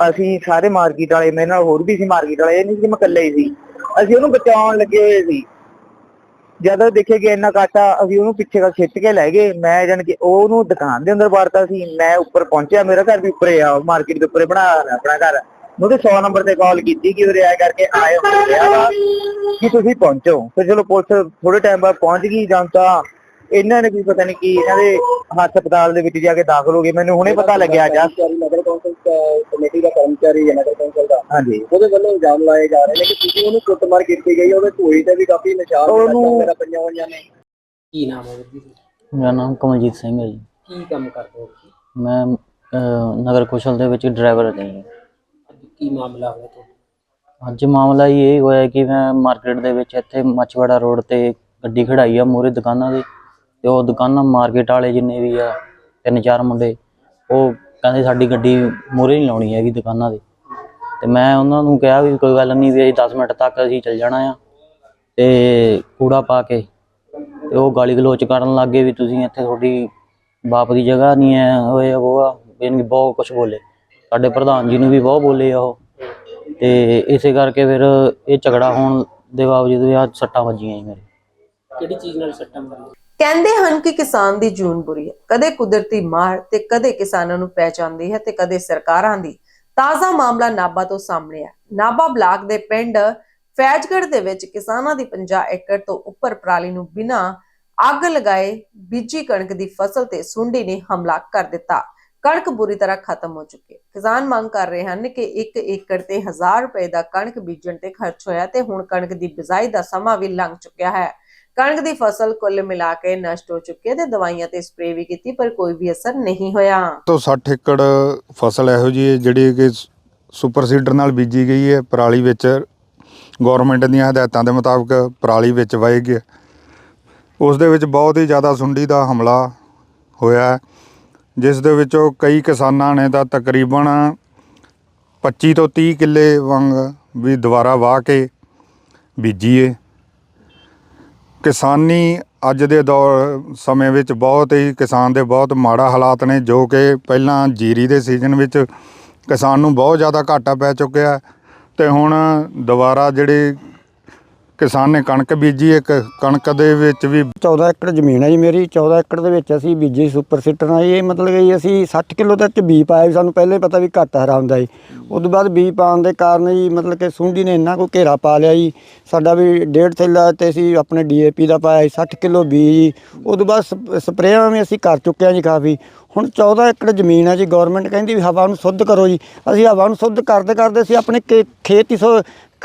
ਅਸੀਂ ਸਾਰੇ ਮਾਰਕੀਟ ਵਾਲੇ, ਮੇਰੇ ਨਾਲ ਹੋਰ ਵੀ ਸੀ ਮਾਰਕੀਟ ਵਾਲੇ, ਇਹ ਨਹੀਂ ਸੀ ਕਿ ਮੈਂ ਇਕੱਲਾ ਹੀ ਸੀ। ਅਸੀਂ ਉਹਨੂੰ ਬਚਾਉਣ ਲੱਗੇ ਹੋਏ ਸੀ। ਜਦੋਂ ਦੇਖੇ ਕਿ ਇੰਨਾ ਕਾਟਾ ਅਸੀਂ ਉਹਨੂੰ ਪਿੱਛੇ ਦਾ ਖਿੱਚ ਕੇ ਲੈ ਗਏ। ਮੈਂ ਜਾਣ ਕਿ ਉਹਨੂੰ ਦੁਕਾਨ ਦੇ ਅੰਦਰ ਵਾਰਤਾ ਸੀ। ਮੈਂ ਉੱਪਰ ਪਹੁੰਚਿਆ, ਮੇਰਾ ਘਰ ਵੀ ਉੱਪਰੇ ਆ ਮਾਰਕੀਟ ਦੇ ਉੱਪਰੇ ਬਣਾ, ਆਪਣਾ ਘਰ। ਉਹਦੇ 100 ਨੰਬਰ ਤੇ ਕਾਲ ਕੀਤੀ ਕਿ ਉਰੇ ਆ ਕਰਕੇ ਆਏ ਹੋ। ਰਿਹਾ ਵਾ ਕਿ ਤੁਸੀਂ ਪਹੁੰਚੋ। ਫਿਰ ਚਲੋ ਪੁਲਿਸ ਥੋੜੇ ਟਾਈਮ ਬਾਅਦ ਪਹੁੰਚ ਗਈ ਜਾਂ ਤਾਂ ਇਹਨਾਂ ਨੇ ਕੋਈ ਪਤਾ ਨਹੀਂ ਕੀ ਇਹਨਾਂ ਦੇ ਹਸਪਤਾਲ ਦੇ ਵਿੱਚ ਜਾ ਕੇ ਦਾਖਲ ਹੋ ਗਏ। ਮੈਨੂੰ ਹੁਣੇ ਪਤਾ ਲੱਗਿਆ ਜਾ ਨਗਰ ਕੌਂਸਲ ਕਮੇਟੀ ਦਾ ਕਰਮਚਾਰੀ ਹੈ ਨਗਰ ਕੌਂਸਲ ਦਾ। ਹਾਂਜੀ। ਉਹਦੇ ਵੱਲੋਂ ਇਲਜ਼ਾਮ ਲਾਏ ਜਾ ਰਹੇ ਨੇ ਕਿ ਤੁਸੀਂ ਉਹਨੂੰ ਕੁੱਟਮਾਰ ਕੀਤੀ ਗਈ ਉਹਦੇ ਢੋਈ ਤੇ ਵੀ ਕਾਫੀ ਨਿਸ਼ਾਨ ਉਹਨੂੰ ਮੇਰਾ ਪਈਆਂ ਹੋਈਆਂ ਨੇ। ਕੀ ਨਾਮ ਹੈ ਵੀਰ ਜੀ? ਮੇਰਾ ਨਾਮ ਕਮਲਜੀਤ ਸਿੰਘ ਹੈ ਜੀ। ਕੀ ਕੰਮ ਕਰਦੇ ਹੋ ਤੁਸੀਂ? ਮੈਂ ਨਗਰ ਕੌਸ਼ਲ ਦੇ ਵਿੱਚ ਡਰਾਈਵਰ ਹਾਂ ਜੀ। ਕੀ ਮਾਮਲਾ ਹੋਇਆ ਤੁਹਾਡਾ? ਅੱਜ ਮਾਮਲਾ ਜੀ ਇਹ ਹੋਇਆ ਕਿ ਮੈਂ ਮਾਰਕੀਟ ਦੇ ਵਿੱਚ ਇੱਥੇ ਮੱਛਵਾੜਾ ਰੋਡ ਤੇ ਗੱਡੀ ਖੜਾਈ ਆ ਮੂਹਰੇ ਦੁਕਾਨਾਂ ਦੀ ਤੇ ਉਹ ਦੁਕਾਨਾਂ ਮਾਰਕੀਟ ਵਾਲੇ ਜਿੰਨੇ ਵੀ ਆ, ਤਿੰਨ ਚਾਰ ਮੁੰਡੇ, ਉਹ ਕਹਿੰਦੇ ਸਾਡੀ ਗੱਡੀ ਮੂਹਰੇ ਨਹੀਂ ਲਾਉਣੀ ਹੈਗੀ ਦੁਕਾਨਾਂ ਦੇ। ਤੇ ਮੈਂ ਉਹਨਾਂ ਨੂੰ ਕਿਹਾ ਵੀ ਕੋਈ ਗੱਲ ਨਹੀਂ ਵੀ 10 ਮਿੰਟ ਤੱਕ ਅਸੀਂ ਚੱਲ ਜਾਣਾ ਆ ਤੇ ਕੂੜਾ ਪਾ ਕੇ ਤੇ ਉਹ ਗਾਲੀ ਗਲੋਚ ਕਰਨ ਲੱਗ ਗਏ ਵੀ ਤੁਸੀਂ ਇੱਥੇ ਤੁਹਾਡੀ ਬਾਪ ਦੀ ਜਗ੍ਹਾ ਨਹੀਂ ਹੈ ਹੋਏ ਉਹ ਆ ਯਾਨੀ ਬਹੁਤ ਕੁਝ ਬੋਲੇ। ਸਾਡੇ ਪ੍ਰਧਾਨ ਜੀ ਨੂੰ ਵੀ ਬਹੁਤ ਬੋਲੇ ਆ ਉਹ। ਤੇ ਇਸੇ ਕਰਕੇ ਫਿਰ ਇਹ ਝਗੜਾ ਹੋਣ ਦੇ ਬਾਵਜੂਦ ਆ ਸੱਟਾਂ ਵੱਜੀਆਂ ਜੀ ਮੇਰੇ। ਕਿਹੜੀ ਚੀਜ਼ ਨਾਲ ਸੱਟਾਂ ਮਾਰੀਆਂ ਕਹਿੰਦੇ ਹਨ ਕਿ ਕਿਸਾਨ ਦੀ ਜੂਨ ਬੁਰੀ ਹੈ। ਕਦੇ ਕੁਦਰਤੀ ਮਾਰ ਤੇ ਕਦੇ ਕਿਸਾਨਾਂ ਨੂੰ ਪੈ ਜਾਂਦੀ ਹੈ ਤੇ ਕਦੇ ਸਰਕਾਰਾਂ ਦੀ। ਤਾਜ਼ਾ ਮਾਮਲਾ ਨਾਭਾ ਤੋਂ ਸਾਹਮਣੇ ਹੈ ਨਾਭਾ ਬਲਾਕ ਦੇ ਪਿੰਡ ਫੈਜ਼ਗੜ੍ਹ ਦੇ ਵਿੱਚ ਕਿਸਾਨਾਂ ਦੀ 50 ਏਕੜ ਤੋਂ ਉੱਪਰ ਪਰਾਲੀ ਨੂੰ ਬਿਨਾਂ ਅੱਗ ਲਗਾਏ ਬੀਜੀ ਕਣਕ ਦੀ ਫਸਲ ਤੇ ਸੁੰਡੀ ਨੇ ਹਮਲਾ ਕਰ ਦਿੱਤਾ। ਕਣਕ ਬੁਰੀ ਤਰ੍ਹਾਂ ਖਤਮ ਹੋ ਚੁੱਕੀ ਹੈ। ਕਿਸਾਨ ਮੰਗ ਕਰ ਰਹੇ ਹਨ ਕਿ 1 ਏਕੜ ਤੇ 1000 ਰੁਪਏ ਦਾ ਕਣਕ ਬੀਜਣ ਤੇ ਖਰਚ ਹੋਇਆ ਤੇ ਹੁਣ ਕਣਕ ਦੀ ਬਿਜਾਈ ਦਾ ਸਮਾਂ ਵੀ ਲੰਘ ਚੁੱਕਿਆ ਹੈ। ਕਣਕ ਦੀ ਫਸਲ ਕੁੱਲ ਮਿਲਾ ਕੇ ਨਸ਼ਟ ਹੋ ਚੁੱਕੀ ਹੈ ਤੇ ਦਵਾਈਆਂ ਤੇ ਸਪਰੇਅ ਵੀ ਕੀਤੀ ਪਰ ਕੋਈ ਵੀ ਅਸਰ ਨਹੀਂ ਹੋਇਆ। ਤੋਂ 60 ਏਕੜ ਫਸਲ ਇਹੋ ਜਿਹੀ ਹੈ ਜਿਹੜੀ ਕਿ ਸੁਪਰ ਸੀਡਰ ਨਾਲ ਬੀਜੀ ਗਈ ਹੈ। ਪਰਾਲੀ ਵਿੱਚ ਗਵਰਨਮੈਂਟ ਦੀਆਂ ਹਦਾਇਤਾਂ ਦੇ ਮੁਤਾਬਕ ਪਰਾਲੀ ਵਿੱਚ ਵਾਹੀ ਗਈ ਹੈ। ਉਸ ਦੇ ਵਿੱਚ ਬਹੁਤ ਹੀ ਜ਼ਿਆਦਾ ਸੁੰਡੀ ਦਾ ਹਮਲਾ ਹੋਇਆ ਹੈ, ਜਿਸ ਦੇ ਵਿੱਚੋਂ ਕਈ ਕਿਸਾਨਾਂ ਨੇ ਤਾਂ ਤਕਰੀਬਨ 25 ਤੋਂ 30 ਕਿੱਲੇ ਵਾਂਗ ਵੀ ਦੁਬਾਰਾ ਵਾਹ ਕੇ ਬੀਜੀਏ। ਕਿਸਾਨੀ ਅੱਜ ਦੇ ਦੌਰ ਸਮੇਂ ਵਿੱਚ ਬਹੁਤ ਹੀ, ਕਿਸਾਨ ਦੇ ਬਹੁਤ ਮਾੜਾ ਹਾਲਾਤ ਨੇ, ਜੋ ਕਿ ਪਹਿਲਾਂ ਜੀਰੀ ਦੇ ਸੀਜ਼ਨ ਵਿੱਚ ਕਿਸਾਨ ਨੂੰ ਬਹੁਤ ਜ਼ਿਆਦਾ ਘਾਟਾ ਪੈ ਚੁੱਕਿਆ ਹੈ। ਤੇ ਹੁਣ ਦੁਬਾਰਾ ਜਿਹੜੇ ਕਿਸਾਨ ਨੇ ਕਣਕ ਬੀਜੀ, ਇੱਕ ਕਣਕ ਦੇ ਵਿੱਚ ਵੀ 14 ਏਕੜ ਜ਼ਮੀਨ ਹੈ ਜੀ ਮੇਰੀ 14 ਏਕੜ ਦੇ ਵਿੱਚ ਅਸੀਂ ਬੀਜੀ ਸੁਪਰ ਸੀਟਰ ਨਾਲ। ਇਹ ਮਤਲਬ ਕਿ ਅਸੀਂ 60 ਕਿਲੋ ਤੱਕ ਬੀ ਪਾਇਆ ਵੀ ਸਾਨੂੰ ਪਹਿਲੇ ਪਤਾ ਵੀ ਘੱਟ ਹਰਾ ਹੁੰਦਾ ਜੀ। ਉਸ ਤੋਂ ਬਾਅਦ ਬੀ ਪਾਉਣ ਦੇ ਕਾਰਨ ਜੀ ਮਤਲਬ ਕਿ ਸੁੰਡੀ ਨੇ ਇੰਨਾ ਕੋ ਘੇਰਾ ਪਾ ਲਿਆ ਜੀ। ਸਾਡਾ ਵੀ ਡੇਢ ਥੈਲਾ ਤੇ ਅਸੀਂ ਆਪਣੇ ਡੀਏਪੀ ਦਾ ਪਾਇਆ ਜੀ 60 ਕਿਲੋ ਬੀ ਜੀ। ਉਸ ਤੋਂ ਬਾਅਦ ਸਪ- ਸਪਰੇਆਂ ਵੀ ਅਸੀਂ ਕਰ ਚੁੱਕੇ ਹਾਂ ਜੀ ਕਾਫੀ। ਹੁਣ 14 ਏਕੜ ਜ਼ਮੀਨ ਹੈ ਜੀ ਗਵਰਨਮੈਂਟ ਕਹਿੰਦੀ ਵੀ ਹਵਾ ਨੂੰ ਸ਼ੁੱਧ ਕਰੋ ਜੀ। ਅਸੀਂ ਹਵਾ ਨੂੰ ਸ਼ੁੱਧ ਕਰਦੇ ਕਰਦੇ ਅਸੀਂ ਆਪਣੇ ਖੇ- ਖੇਤ ਹੀ ਸੋ,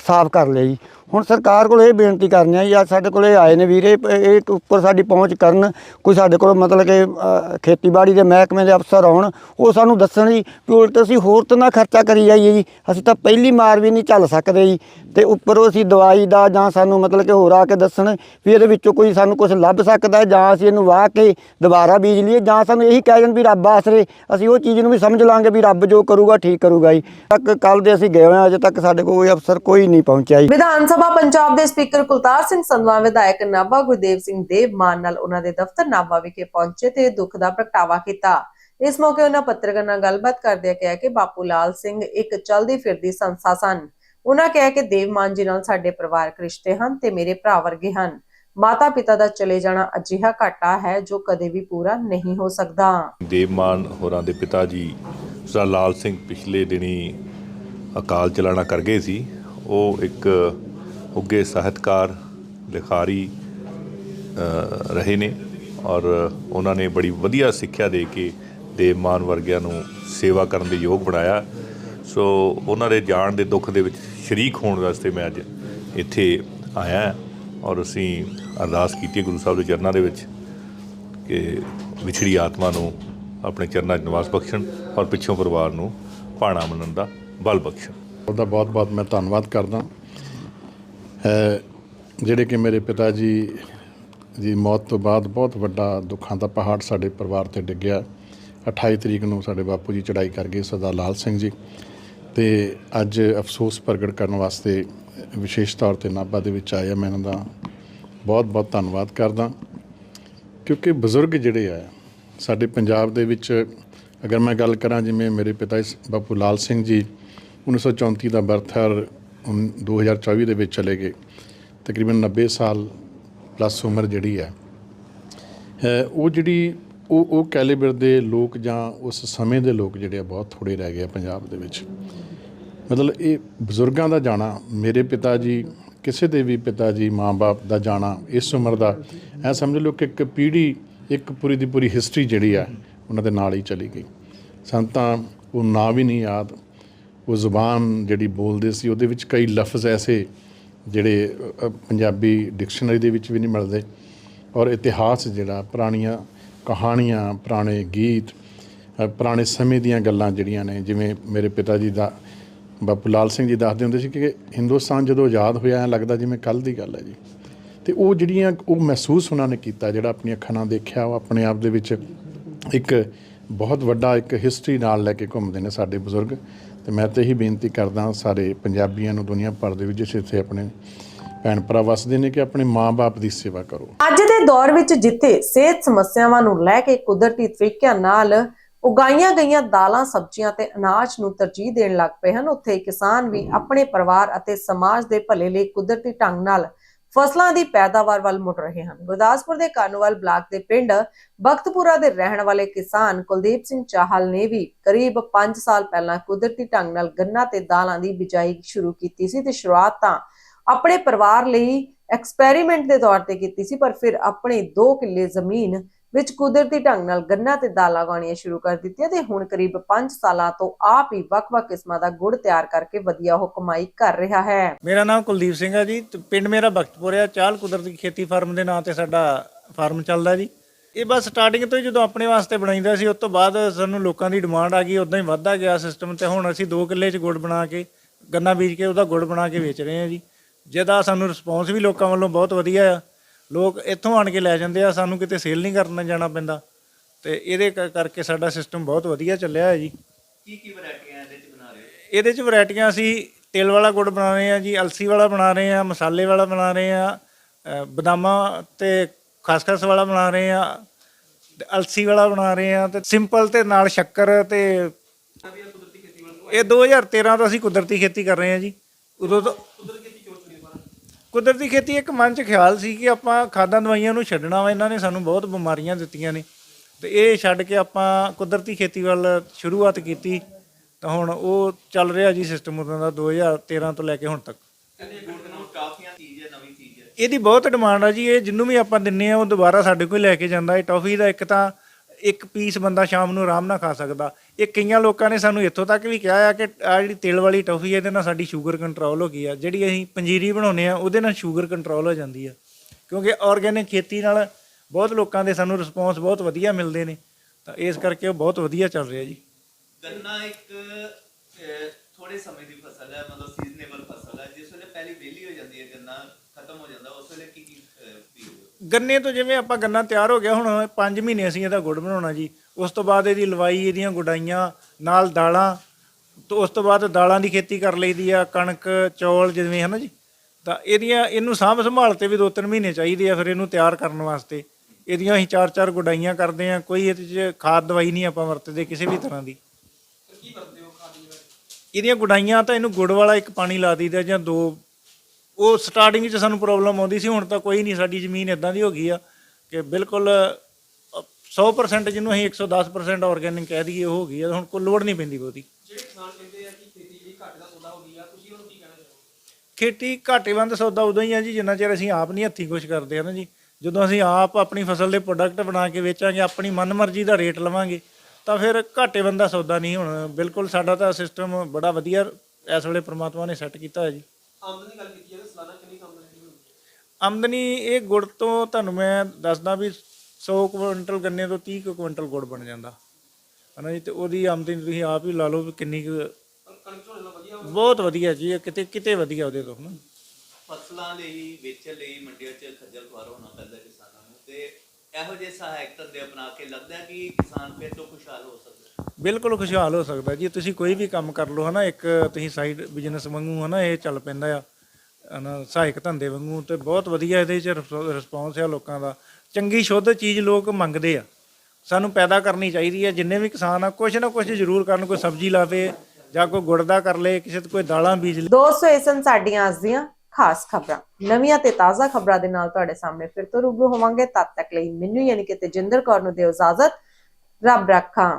ਸਾਫ਼ ਕਰ ਲਿਆ ਜੀ। ਹੁਣ ਸਰਕਾਰ ਕੋਲ ਇਹ ਬੇਨਤੀ ਕਰਨੀ ਆ, ਜੀ ਅੱਜ ਸਾਡੇ ਕੋਲੇ ਆਏ ਨੇ ਵੀਰੇ, ਇਹ ਉੱਪਰ ਸਾਡੀ ਪਹੁੰਚ ਕਰਨ, ਕੋਈ ਸਾਡੇ ਕੋਲ ਮਤਲਬ ਕਿ ਖੇਤੀਬਾੜੀ ਦੇ ਮਹਿਕਮੇ ਦੇ ਅਫਸਰ ਆਉਣ, ਉਹ ਸਾਨੂੰ ਦੱਸਣ ਜੀ ਵੀ ਉਲਟ ਅਸੀਂ ਹੋਰ ਤਾਂ ਨਾ ਖਰਚਾ ਕਰੀ ਜਾਈਏ ਜੀ, ਅਸੀਂ ਤਾਂ ਪਹਿਲੀ ਮਾਰ ਵੀ ਨਹੀਂ ਚੱਲ ਸਕਦੇ ਜੀ। ਤੇ ਉੱਪਰੋਂ ਅਸੀਂ ਦਵਾਈ ਦਾ ਜਾਂ ਸਾਨੂੰ ਮਤਲਬ ਕਿ ਹੋਰ ਆ ਕੇ ਦੱਸਣ ਵੀ ਇਹਦੇ ਵਿੱਚੋਂ ਕੋਈ ਸਾਨੂੰ ਕੁਝ ਲੱਭ ਸਕਦਾ, ਜਾਂ ਅਸੀਂ ਇਹਨੂੰ ਵਾਹ ਕੇ ਦੁਬਾਰਾ ਬੀਜ ਲਈਏ, ਜਾਂ ਸਾਨੂੰ ਇਹੀ ਕਹਿ ਜਾਣ ਵੀ ਰੱਬ ਆਸਰੇ, ਅਸੀਂ ਉਹ ਚੀਜ਼ ਨੂੰ ਵੀ ਸਮਝ ਲਾਂਗੇ ਵੀ ਰੱਬ ਜੋ ਕਰੂਗਾ ਠੀਕ ਕਰੂਗਾ ਜੀ। ਤੱਕ ਕੱਲ ਦੇ ਅਸੀਂ ਗਏ ਹੋਏ ਅਜੇ ਤੱਕ ਸਾਡੇ ਕੋਲ ਕੋਈ ਅਫਸਰ ਕੋਈ ਨਹੀਂ ਪਹੁੰਚਿਆ ਜੀ। ਵਿਧਾਨ ਸਭਾ ਪੰਜਾਬ ਦੇ ਸਪੀਕਰ ਕੁਲਤਾਰ ਸਿੰਘ ਸੰਧਵਾ, ਵਿਧਾਇਕ ਨਾਭਾ ਗੁਰਦੇਵ ਸਿੰਘ ਦੇਵ ਮਾਨ ਨਾਲ ਉਹਨਾਂ ਦੇ ਦਫ਼ਤਰ ਨਾਭਾ ਵਿਖੇ ਪਹੁੰਚੇ ਤੇ ਦੁੱਖ ਦਾ ਪ੍ਰਗਟਾਵਾ ਕੀਤਾ। ਇਸ ਮੌਕੇ ਉਹਨਾਂ ਪੱਤਰਕਾਰ ਨਾਲ ਗੱਲਬਾਤ ਕਰਦਿਆਂ ਕਿਹਾ ਕਿ ਬਾਪੂ ਲਾਲ ਸਿੰਘ ਇੱਕ ਚਲਦੀ ਫਿਰਦੀ ਸੰਸਥਾ ਸਨ। ਉਹਨਾਂ ਕਿਹਾ ਕਿ ਦੇਵ ਮਾਨ ਜੀ ਨਾਲ ਸਾਡੇ ਪਰਿਵਾਰਕ ਰਿਸ਼ਤੇ ਹਨ ਤੇ ਮੇਰੇ ਭਰਾ ਵਰਗੇ ਹਨ। ਮਾਤਾ ਪਿਤਾ ਦਾ ਚਲੇ ਜਾਣਾ ਅਜਿਹਾ ਘਾਟਾ ਹੈ ਜੋ ਕਦੇ ਵੀ ਪੂਰਾ ਨਹੀਂ ਹੋ ਸਕਦਾ। ਦੇਵ ਮਾਨ ਹੋਰਾਂ ਦੇ ਪਿਤਾ ਜੀ ਸਰ ਲਾਲ ਸਿੰਘ ਪਿਛਲੇ ਦਿਨੀ ਅਕਾਲ ਚਲਾਣਾ ਕਰ ਗਏ ਸੀ। ਉਹ ਇੱਕ ਉੱਗੇ ਸਾਹਿਤਕਾਰ, ਲਿਖਾਰੀ ਰਹੇ ਨੇ ਔਰ ਉਹਨਾਂ ਨੇ ਬੜੀ ਵਧੀਆ ਸਿੱਖਿਆ ਦੇ ਕੇ ਦੇ ਮਾਨ ਵਰਗਿਆਂ ਨੂੰ ਸੇਵਾ ਕਰਨ ਦੇ ਯੋਗ ਬਣਾਇਆ। ਸੋ ਉਹਨਾਂ ਦੇ ਜਾਣ ਦੇ ਦੁੱਖ ਦੇ ਵਿੱਚ ਸ਼ਰੀਕ ਹੋਣ ਵਾਸਤੇ ਮੈਂ ਅੱਜ ਇੱਥੇ ਆਇਆ ਔਰ ਅਸੀਂ ਅਰਦਾਸ ਕੀਤੀ ਗੁਰੂ ਸਾਹਿਬ ਦੇ ਚਰਨਾਂ ਦੇ ਵਿੱਚ ਕਿ ਵਿਛੜੀ ਆਤਮਾ ਨੂੰ ਆਪਣੇ ਚਰਨਾਂ 'ਚ ਨਿਵਾਸ ਬਖਸ਼ਣ ਔਰ ਪਿੱਛੋਂ ਪਰਿਵਾਰ ਨੂੰ ਭਾਣਾ ਮੰਨਣ ਦਾ ਬਲ ਬਖਸ਼ਣ। ਉਹਦਾ ਬਹੁਤ ਬਹੁਤ ਮੈਂ ਧੰਨਵਾਦ ਕਰਦਾ। ਜਿਹੜੇ ਕਿ ਮੇਰੇ ਪਿਤਾ ਜੀ ਦੀ ਮੌਤ ਤੋਂ ਬਾਅਦ ਬਹੁਤ ਵੱਡਾ ਦੁੱਖਾਂ ਦਾ ਪਹਾੜ ਸਾਡੇ ਪਰਿਵਾਰ ਤੇ ਡਿੱਗਿਆ। 28 ਤਰੀਕ ਨੂੰ ਸਾਡੇ ਬਾਪੂ ਜੀ ਚੜ੍ਹਾਈ ਕਰ ਗਏ, ਸਰਦਾਰ ਲਾਲ ਸਿੰਘ ਜੀ। ਤੇ ਅੱਜ ਅਫਸੋਸ ਪ੍ਰਗਟ ਕਰਨ ਵਾਸਤੇ ਵਿਸ਼ੇਸ਼ ਤੌਰ ਤੇ ਨਾਭਾ ਦੇ ਵਿੱਚ ਆਇਆ ਮੈਂ ਇਹਨਾਂ ਦਾ ਬਹੁਤ ਬਹੁਤ ਧੰਨਵਾਦ ਕਰਦਾ। ਕਿਉਂਕਿ ਬਜ਼ੁਰਗ ਜਿਹੜੇ ਆ, ਸਾਡੇ ਪੰਜਾਬ ਦੇ ਵਿੱਚ ਅਗਰ ਮੈਂ ਗੱਲ ਕਰਾਂ, ਜਿਵੇਂ ਮੇਰੇ ਪਿਤਾ ਬਾਪੂ ਲਾਲ ਸਿੰਘ ਜੀ 1934 ਦਾ ਬਰਥ ਹੁਣ ਔਰ ਉਨ- 2024 ਦੇ ਵਿੱਚ ਚਲੇ ਗਏ। ਤਕਰੀਬਨ 90 ਸਾਲ ਪਲੱਸ ਉਮਰ ਜਿਹੜੀ ਹੈ ਉਹ ਜਿਹੜੀ ਉਹ ਉਹ ਕੈਲੀਬਰ ਦੇ ਲੋਕ ਜਾਂ ਉਸ ਸਮੇਂ ਦੇ ਲੋਕ ਜਿਹੜੇ ਆ ਬਹੁਤ ਥੋੜੇ ਰਹਿ ਗਏ ਆ ਪੰਜਾਬ ਦੇ ਵਿੱਚ। ਮਤਲਬ ਇਹ ਬਜ਼ੁਰਗਾਂ ਦਾ ਜਾਣਾ, ਮੇਰੇ ਪਿਤਾ ਜੀ, ਕਿਸੇ ਦੇ ਵੀ ਪਿਤਾ ਜੀ, ਮਾਂ-ਬਾਪ ਦਾ ਜਾਣਾ ਇਸ ਉਮਰ ਦਾ, ਐ ਸਮਝ ਲਓ ਕਿ ਇੱਕ ਪੀੜ੍ਹੀ, ਇੱਕ ਪੂਰੀ ਦੀ ਪੂਰੀ ਹਿਸਟਰੀ ਜਿਹੜੀ ਆ, ਉਹਨਾਂ ਦੇ ਨਾਲ ਹੀ ਚਲੀ ਗਈ। ਸਾਨੂੰ ਤਾਂ ਉਹ ਨਾਂ ਵੀ ਨਹੀਂ ਯਾਦ ਉਹ ਜ਼ੁਬਾਨ ਜਿਹੜੀ ਬੋਲਦੇ ਸੀ, ਉਹਦੇ ਵਿੱਚ ਕਈ ਲਫ਼ਜ਼ ਐਸੇ ਜਿਹੜੇ ਪੰਜਾਬੀ ਡਿਕਸ਼ਨਰੀ ਦੇ ਵਿੱਚ ਵੀ ਨਹੀਂ ਮਿਲਦੇ। ਔਰ ਇਤਿਹਾਸ ਜਿਹੜਾ, ਪੁਰਾਣੀਆਂ ਕਹਾਣੀਆਂ, ਪੁਰਾਣੇ ਗੀਤ ਪੁਰਾਣੇ ਸਮੇਂ ਦੀਆਂ ਗੱਲਾਂ ਜਿਹੜੀਆਂ ਨੇ, ਜਿਵੇਂ ਮੇਰੇ ਪਿਤਾ ਜੀ ਦਾ, ਬਾਪੂ ਲਾਲ ਸਿੰਘ ਜੀ ਦੱਸਦੇ ਹੁੰਦੇ ਸੀ ਕਿ ਹਿੰਦੁਸਤਾਨ ਜਦੋਂ ਆਜ਼ਾਦ ਹੋਇਆ, ਐਂ ਲੱਗਦਾ ਜਿਵੇਂ ਕੱਲ ਦੀ ਗੱਲ ਹੈ ਜੀ। ਤੇ ਉਹ ਜਿਹੜੀਆਂ, ਉਹ ਮਹਿਸੂਸ ਉਹਨਾਂ ਨੇ ਕੀਤਾ, ਜਿਹੜਾ ਆਪਣੀਆਂ ਅੱਖਾਂ ਨਾਲ ਦੇਖਿਆ, ਉਹ ਆਪਣੇ ਆਪ ਦੇ ਵਿੱਚ ਇੱਕ ਬਹੁਤ ਵੱਡਾ ਇੱਕ ਹਿਸਟਰੀ ਨਾਲ ਲੈ ਕੇ ਘੁੰਮਦੇ ਨੇ ਸਾਡੇ ਬਜ਼ੁਰਗ। ਤੇ ਮੈਂ ਤੇ ਇਹੀ ਬੇਨਤੀ ਕਰਦਾ ਸਾਰੇ ਪੰਜਾਬੀਆਂ ਨੂੰ ਦੁਨੀਆ ਭਰ ਦੇ ਵਿੱਚ, ਜਿੱਥੇ ਆਪਣੇ ਭੈਣ ਭਰਾ ਵਸਦੇ ਨੇ, ਕਿ ਆਪਣੇ ਮਾਂ-ਬਾਪ ਦੀ ਸੇਵਾ ਕਰੋ। ਅੱਜ ਦੇ ਦੌਰ ਵਿੱਚ ਜਿੱਥੇ ਸਿਹਤ ਸਮੱਸਿਆਵਾਂ ਨੂੰ ਲੈ ਕੇ ਕੁਦਰਤੀ ਤਰੀਕਿਆਂ ਨਾਲ ਉਗਾਈਆਂ ਗਈਆਂ ਦਾਲਾਂ, ਸਬਜ਼ੀਆਂ ਤੇ ਅਨਾਜ ਨੂੰ ਤਰਜੀਹ ਦੇਣ ਲੱਗ ਪਏ ਹਨ, ਉੱਥੇ ਕਿਸਾਨ ਵੀ ਆਪਣੇ ਪਰਿਵਾਰ ਅਤੇ ਸਮਾਜ ਦੇ ਭਲੇ ਲਈ ਕੁਦਰਤੀ ਢੰਗ ਨਾਲ ਫਸਲਾਂ ਦੀ ਪੈਦਾਵਾਰ ਵੱਲ ਮੁੜ ਰਹੇ ਹਨ। ਗੁਰਦਾਸਪੁਰ ਦੇ ਕਾਨੂੰਵਾਲ ਬਲਾਕ ਦੇ ਪਿੰਡ ਬਖਤਪੁਰਾ ਦੇ ਰਹਿਣ ਵਾਲੇ ਕਿਸਾਨ ਕੁਲਦੀਪ ਸਿੰਘ ਚਾਹਲ ਨੇ ਵੀ ਕਰੀਬ 5 ਸਾਲ ਪਹਿਲਾਂ ਕੁਦਰਤੀ ਢੰਗ ਨਾਲ ਗੰਨਾ ਤੇ ਦਾਲਾਂ ਦੀ ਬਿਜਾਈ ਸ਼ੁਰੂ ਕੀਤੀ ਸੀ ਤੇ ਸ਼ੁਰੂਆਤ ਤਾਂ ਆਪਣੇ ਪਰਿਵਾਰ ਲਈ ਐਕਸਪੈਰੀਮੈਂਟ ਦੇ ਤੌਰ ਤੇ ਕੀਤੀ ਸੀ, ਪਰ ਫਿਰ ਆਪਣੇ 2 ਕਿੱਲੇ ਜ਼ਮੀਨ ਵਿੱਚ ਕੁਦਰਤੀ ਢੰਗ ਨਾਲ ਗੰਨਾ ਤੇ ਦਾਲਾਂ ਉਗਾਉਣੀਆਂ ਸ਼ੁਰੂ ਕਰ ਦਿੱਤੀਆਂ ਤੇ ਹੁਣ ਕਰੀਬ 5 ਸਾਲਾਂ ਤੋਂ ਆਪ ਹੀ ਵੱਖ-ਵੱਖ ਕਿਸਮਾਂ ਦਾ ਗੁੜ ਤਿਆਰ ਕਰਕੇ ਵਧੀਆ ਉਹ ਕਮਾਈ ਕਰ ਰਿਹਾ ਹੈ। ਮੇਰਾ ਨਾਮ ਕੁਲਦੀਪ ਸਿੰਘ ਹੈ ਜੀ ਪਿੰਡ ਮੇਰਾ ਬਖਤਪੁਰ ਹੈ ਚਾਲ ਕੁਦਰਤੀ ਖੇਤੀ ਫਾਰਮ ਦੇ ਨਾਂ ਤੇ ਸਾਡਾ ਫਾਰਮ ਚੱਲਦਾ ਜੀ। ਇਹ ਬਸ ਸਟਾਰਟਿੰਗ ਤੋਂ ਹੀ ਜਦੋਂ ਆਪਣੇ ਵਾਸਤੇ ਬਣਾਈਦਾ ਸੀ, ਉਸ ਤੋਂ ਬਾਅਦ ਸਾਨੂੰ ਲੋਕਾਂ ਦੀ ਡਿਮਾਂਡ ਆ ਗਈ ਉਦਾਂ ਹੀ ਵੱਧਦਾ ਗਿਆ ਸਿਸਟਮ ਤੇ ਹੁਣ ਅਸੀਂ 2 ਕਿੱਲੇ 'ਚ ਗੁੜ ਬਣਾ ਕੇ, ਗੰਨਾ ਬੀਜ ਕੇ ਉਹਦਾ ਗੁੜ ਬਣਾ ਕੇ ਵੇਚ ਰਹੇ ਹਾਂ ਜੀ। ਜਿਹਦਾ ਸਾਨੂੰ ਰਿਸਪੌਂਸ ਵੀ ਲੋਕਾਂ ਵੱਲੋਂ ਬਹੁਤ ਵਧੀਆ ਆ। ਲੋਕ ਇੱਥੋਂ ਆਣ ਕੇ ਲੈ ਜਾਂਦੇ ਆ ਸਾਨੂੰ ਕਿਤੇ ਸੇਲ ਨਹੀਂ ਕਰਨ ਜਾਣਾ ਪੈਂਦਾ। ਤੇ ਇਹਦੇ ਕ- ਕਰਕੇ ਸਾਡਾ ਸਿਸਟਮ ਬਹੁਤ ਵਧੀਆ ਚੱਲਿਆ ਹੈ ਜੀ। ਕੀ ਕੀ ਵੈਰਾਈਟੀਆਂ ਇਹਦੇ ਚ ਬਣਾ ਰਹੇ ਹੋ? ਇਹਦੇ ਚ ਵੈਰਾਈਟੀਆਂ ਅਸੀਂ ਤਿਲ ਵਾਲਾ ਗੁੜ ਬਣਾ ਰਹੇ ਆ ਜੀ ਅਲਸੀ ਵਾਲਾ ਬਣਾ ਰਹੇ ਆ ਮਸਾਲੇ ਵਾਲਾ ਬਣਾ ਰਹੇ ਆ ਅ, ਬਦਾਮਾਂ ਤੇ ਖਸਖਸ ਵਾਲਾ ਬਣਾ ਰਹੇ ਆ ਤੇ ਅਲਸੀ ਵਾਲਾ ਬਣਾ ਰਹੇ ਆ ਤੇ ਸਿੰਪਲ ਤੇ ਨਾਲ ਸ਼ੱਕਰ ਤੇ ਇਹ 2013 ਤੋਂ ਅਸੀਂ ਕੁਦਰਤੀ ਖੇਤੀ ਕਰ ਰਹੇ ਆ ਜੀ। ਉਦੋਂ ਤੋਂ ਕੁਦਰਤੀ ਖੇਤੀ ਇੱਕ ਮਨ ਚ ਖਿਆਲ ਸੀ ਕਿ ਆਪਾਂ ਖਾਦਾਂ ਦਵਾਈਆਂ ਨੂੰ ਛੱਡਣਾ ਵਾ, ਇਹਨਾਂ ਨੇ ਸਾਨੂੰ ਬਹੁਤ ਬਿਮਾਰੀਆਂ ਦਿੱਤੀਆਂ ਨੇ। ਤੇ ਇਹ ਛੱਡ ਕੇ ਆਪਾਂ ਕੁਦਰਤੀ ਖੇਤੀ ਵੱਲ ਸ਼ੁਰੂਆਤ ਕੀਤੀ, ਤਾਂ ਹੁਣ ਉਹ ਚੱਲ ਰਿਹਾ ਜੀ ਸਿਸਟਮ ਉਹਨਾਂ ਦਾ 2013 ਤੋਂ ਲੈ ਕੇ ਹੁਣ ਤੱਕ। ਇਹਦੀ ਬਹੁਤ ਡਿਮਾਂਡ ਆ ਜੀ, ਇਹ ਜਿੰਨੂੰ ਵੀ ਆਪਾਂ ਦਿੰਨੇ ਆ, ਉਹ ਦੁਬਾਰਾ ਸਾਡੇ ਕੋਲ ਲੈ ਕੇ ਜਾਂਦਾ। ਇਹ ਟੌਫੀ ਦਾ ਇੱਕ ਤਾਂ ਇੱਕ ਪੀਸ ਬੰਦਾ ਸ਼ਾਮ ਨੂੰ ਆਰਾਮ ਨਾਲ ਖਾ ਸਕਦਾ। ਇਹ ਕਈਆਂ ਲੋਕਾਂ ਨੇ ਸਾਨੂੰ ਇੱਥੋਂ ਤੱਕ ਵੀ ਕਿਹਾ ਆ ਕਿ ਆ ਜਿਹੜੀ ਤਿਲ ਵਾਲੀ ਟੌਫੀ ਇਹਦੇ ਨਾਲ ਸਾਡੀ ਸ਼ੂਗਰ ਕੰਟਰੋਲ ਹੋ ਗਈ ਆ। ਜਿਹੜੀ ਅਸੀਂ ਪੰਜੀਰੀ ਬਣਾਉਂਦੇ ਆ, ਉਹਦੇ ਨਾਲ ਸ਼ੂਗਰ ਕੰਟਰੋਲ ਹੋ ਜਾਂਦੀ ਆ। ਕਿਉਂਕਿ ਆਰਗੈਨਿਕ ਖੇਤੀ ਨਾਲ ਬਹੁਤ ਲੋਕਾਂ ਦੇ ਸਾਨੂੰ ਰਿਸਪੌਂਸ ਬਹੁਤ ਵਧੀਆ ਮਿਲਦੇ ਨੇ। ਤਾਂ ਇਸ ਕਰਕੇ ਉਹ ਬਹੁਤ ਵਧੀਆ ਚੱਲ ਰਿਹਾ ਜੀ। ਗੰਨਾ ਇੱਕ ਥੋੜੇ ਸਮੇਂ ਦੀ ਫਸਲ ਹੈ, ਮਤਲਬ ਸੀਜ਼ਨੇਬਲ ਫਸਲ ਹੈ। ਜਿਸ ਵੇਲੇ ਪਹਿਲੀ ਵਿਹਲੀ ਹੋ ਜਾਂਦੀ ਹੈ, ਗੰਨਾ ਖਤਮ ਹੋ ਜਾਂਦਾ, ਉਸ ਵੇਲੇ ਕੀ ਕੀ ਗੰਨੇ ਤੋਂ ਜਿਵੇਂ ਆਪਾਂ ਗੰਨਾ ਤਿਆਰ ਹੋ ਗਿਆ ਹੁਣ 5 ਮਹੀਨੇ ਅਸੀਂ ਇਹਦਾ ਗੁੜ ਬਣਾਉਣਾ ਜੀ। ਉਸ ਤੋਂ ਬਾਅਦ ਇਹਦੀ ਲਵਾਈ ਇਹਦੀਆਂ ਗੁਡਾਈਆਂ ਨਾਲ ਦਾਲਾਂ ਤੋਂ ਉਸ ਤੋਂ ਬਾਅਦ ਦਾਲਾਂ ਦੀ ਖੇਤੀ ਕਰ ਲਈਦੀ ਆ ਕਣਕ ਚੌਲ ਜਿਵੇਂ ਹਨਾ ਜੀ। ਤਾਂ ਇਹਦੀਆਂ ਇਹਨੂੰ ਸਾਂਭ ਸੰਭਾਲ ਤੇ ਵੀ 2-3 ਮਹੀਨੇ ਚਾਹੀਦੇ ਆ ਫਿਰ ਇਹਨੂੰ ਤਿਆਰ ਕਰਨ ਵਾਸਤੇ। ਇਹਦੀਆਂ ਅਸੀਂ 4-4 ਗੁਡਾਈਆਂ ਕਰਦੇ ਆ ਕੋਈ ਇਹਦੇ 'ਚ ਖਾਦ ਦਵਾਈ ਨਹੀਂ ਆਪਾਂ ਵਰਤਦੇ ਕਿਸੇ ਵੀ ਤਰ੍ਹਾਂ ਦੀ? ਇਹਦੀਆਂ ਗੁਡਾਈਆਂ ਤਾਂ ਇਹਨੂੰ ਗੁੜ ਵਾਲਾ ਇੱਕ ਪਾਣੀ ਲਾ ਦਈਦਾ ਜਾਂ ਦੋ ਉਹ ਸਟਾਰਟਿੰਗ 'ਚ ਸਾਨੂੰ ਪ੍ਰੋਬਲਮ ਆਉਂਦੀ ਸੀ ਹੁਣ ਤਾਂ ਕੋਈ ਨਹੀਂ ਸਾਡੀ ਜ਼ਮੀਨ ਇਦਾਂ ਦੀ ਹੋ ਗਈ ਆ ਕਿ ਬਿਲਕੁਲ ਅ, 100% ਜਿਹਨੂੰ ਅਸੀਂ 110% ਆਰਗੈਨਿਕ ਕਹਿ ਦਈਏ ਉਹ ਹੋ ਗਈ ਆ ਹੁਣ ਕੋਈ ਲੋੜ ਨਹੀਂ ਪੈਂਦੀ ਬਹੁਤੀ। ਖੇਤੀ ਘਾਟੇਵੰਦ ਸੌਦਾ ਉਦੋਂ ਹੀ ਆ ਜੀ ਜਿੰਨਾ ਚਿਰ ਅਸੀਂ ਆਪ ਨਹੀਂ ਹੱਥੀਂ ਕੁਝ ਕਰਦੇ ਆ ਨਾ ਜੀ। ਜਦੋਂ ਅਸੀਂ ਆਪ ਆਪਣੀ ਫਸਲ ਦੇ ਪ੍ਰੋਡਕਟ ਬਣਾ ਕੇ ਵੇਚਾਂਗੇ ਆਪਣੀ ਮਨਮਰਜ਼ੀ ਦਾ ਰੇਟ ਲਵਾਂਗੇ ਤਾਂ ਫਿਰ ਘਾਟੇਵੰਦ ਦਾ ਸੌਦਾ ਨਹੀਂ ਹੁਣ। ਬਿਲਕੁਲ ਸਾਡਾ ਤਾਂ ਸਿਸਟਮ ਬੜਾ ਵਧੀਆ ਇਸ ਵੇਲੇ ਪ੍ਰਮਾਤਮਾ ਨੇ ਸੈੱਟ ਕੀਤਾ ਹੈ ਜੀ। ਆਮਦਨੀ ਇਹ ਗੁੜ ਤੋਂ ਤੁਹਾਨੂੰ ਮੈਂ ਦੱਸਦਾ ਵੀ 100 ਕੁਇੰਟਲ ਗੰਨੇ ਤੋਂ 30 ਕੁ ਕੁਇੰਟਲ ਗੁੜ ਬਣ ਜਾਂਦਾ। ਹਨਾ ਜੀ ਤੇ ਉਹਦੀ ਆਮਦਨੀ ਤੁਸੀਂ ਆਪ ਹੀ ਲਾ ਲਓ ਵੀ ਕਿੰਨੀ ਕੁ ਬਹੁਤ ਵਧੀਆ ਜੀ ਇਹ ਕਿਤੇ ਕਿਤੇ ਵਧੀਆ ਉਹਦੇ ਤੋਂ ਹਨਾ। ਫਸਲਾਂ ਲਈ ਵੇਚਣ ਲਈ ਮੰਡੀਆਂ 'ਚ ਖੱਜਲ ਖੁਆਰ ਹੋਣਾ ਪੈਂਦਾ ਕਿਸਾਨਾਂ ਨੂੰ ਤੇ ਇਹੋ ਜਿਹੇ ਸਹਾਇਕ ਧੰਦੇ ਅਪਣਾ ਕੇ ਲੱਗਦਾ ਹੈ ਕਿ ਕਿਸਾਨ ਫਿਰ ਤੋਂ ਖੁਸ਼ਹਾਲ ਹੋ ਸਕਦਾ ਹੈ। ਬਿਲਕੁਲ ਖੁਸ਼ਹਾਲ ਹੋ ਸਕਦਾ ਜੀ। ਤੁਸੀਂ ਕੋਈ ਵੀ ਕੰਮ ਕਰ ਲਓ ਹਨਾ, ਇੱਕ ਤੁਸੀਂ ਸਾਈਡ ਬਿਜ਼ਨਸ ਵਾਂਗੂ ਹਨਾ, ਇਹ ਚੱਲ ਪੈਂਦਾ ਆ, ਹਨਾ, ਸਹਾਇਕ ਧੰਦੇ ਵਾਂਗੂ ਤੇ ਬਹੁਤ ਵਧੀਆ ਇਹਦੇ 'ਚ ਰਿਸਪੌਂਸ ਆ ਲੋਕਾਂ ਦਾ। ਚੰਗੀ ਸ਼ੁੱਧ ਚੀਜ਼ ਲੋਕ ਮੰਗਦੇ ਆ। ਸਾਨੂੰ ਪੈਦਾ ਕਰਨੀ ਚਾਹੀਦੀ ਹੈ ਜਿੰਨੇ ਵੀ ਕਿਸਾਨ ਆ, ਕੁਛ ਨਾ ਕੁਛ ਜ਼ਰੂਰ ਕਰਨ, ਕੋਈ ਸਬਜ਼ੀ ਲਾਵੇ ਜਾਂ ਕੋਈ ਗੁੜ ਦਾ ਕਰ ਲੇ, ਕਿਸੇ ਤੋਂ ਕੋਈ ਦਾਲਾਂ ਬੀਜ ਲੇ। ਦੋਸਤੋ, ਇਹ ਸਨ ਸਾਡੀਆਂ ਅੱਜ ਦੀਆਂ ਖਾਸ ਖਬਰਾਂ। ਨਵੀਆਂ ਤੇ ਤਾਜ਼ਾ ਖਬਰਾਂ ਦੇ ਨਾਲ ਤੁਹਾਡੇ ਸਾਹਮਣੇ ਫਿਰ ਤੋਂ ਰੂਬਰੂ ਹੋਵਾਂਗੇ। ਤਦ ਤੱਕ ਲਈ ਮੈਨੂੰ ਯਾਨੀ ਕਿ ਤੇਜਿੰਦਰ ਕੌਰ ਨੂੰ ਦਿਓ ਇਜਾਜ਼ਤ। ਰੱਬ ਰੱਖਾਂ।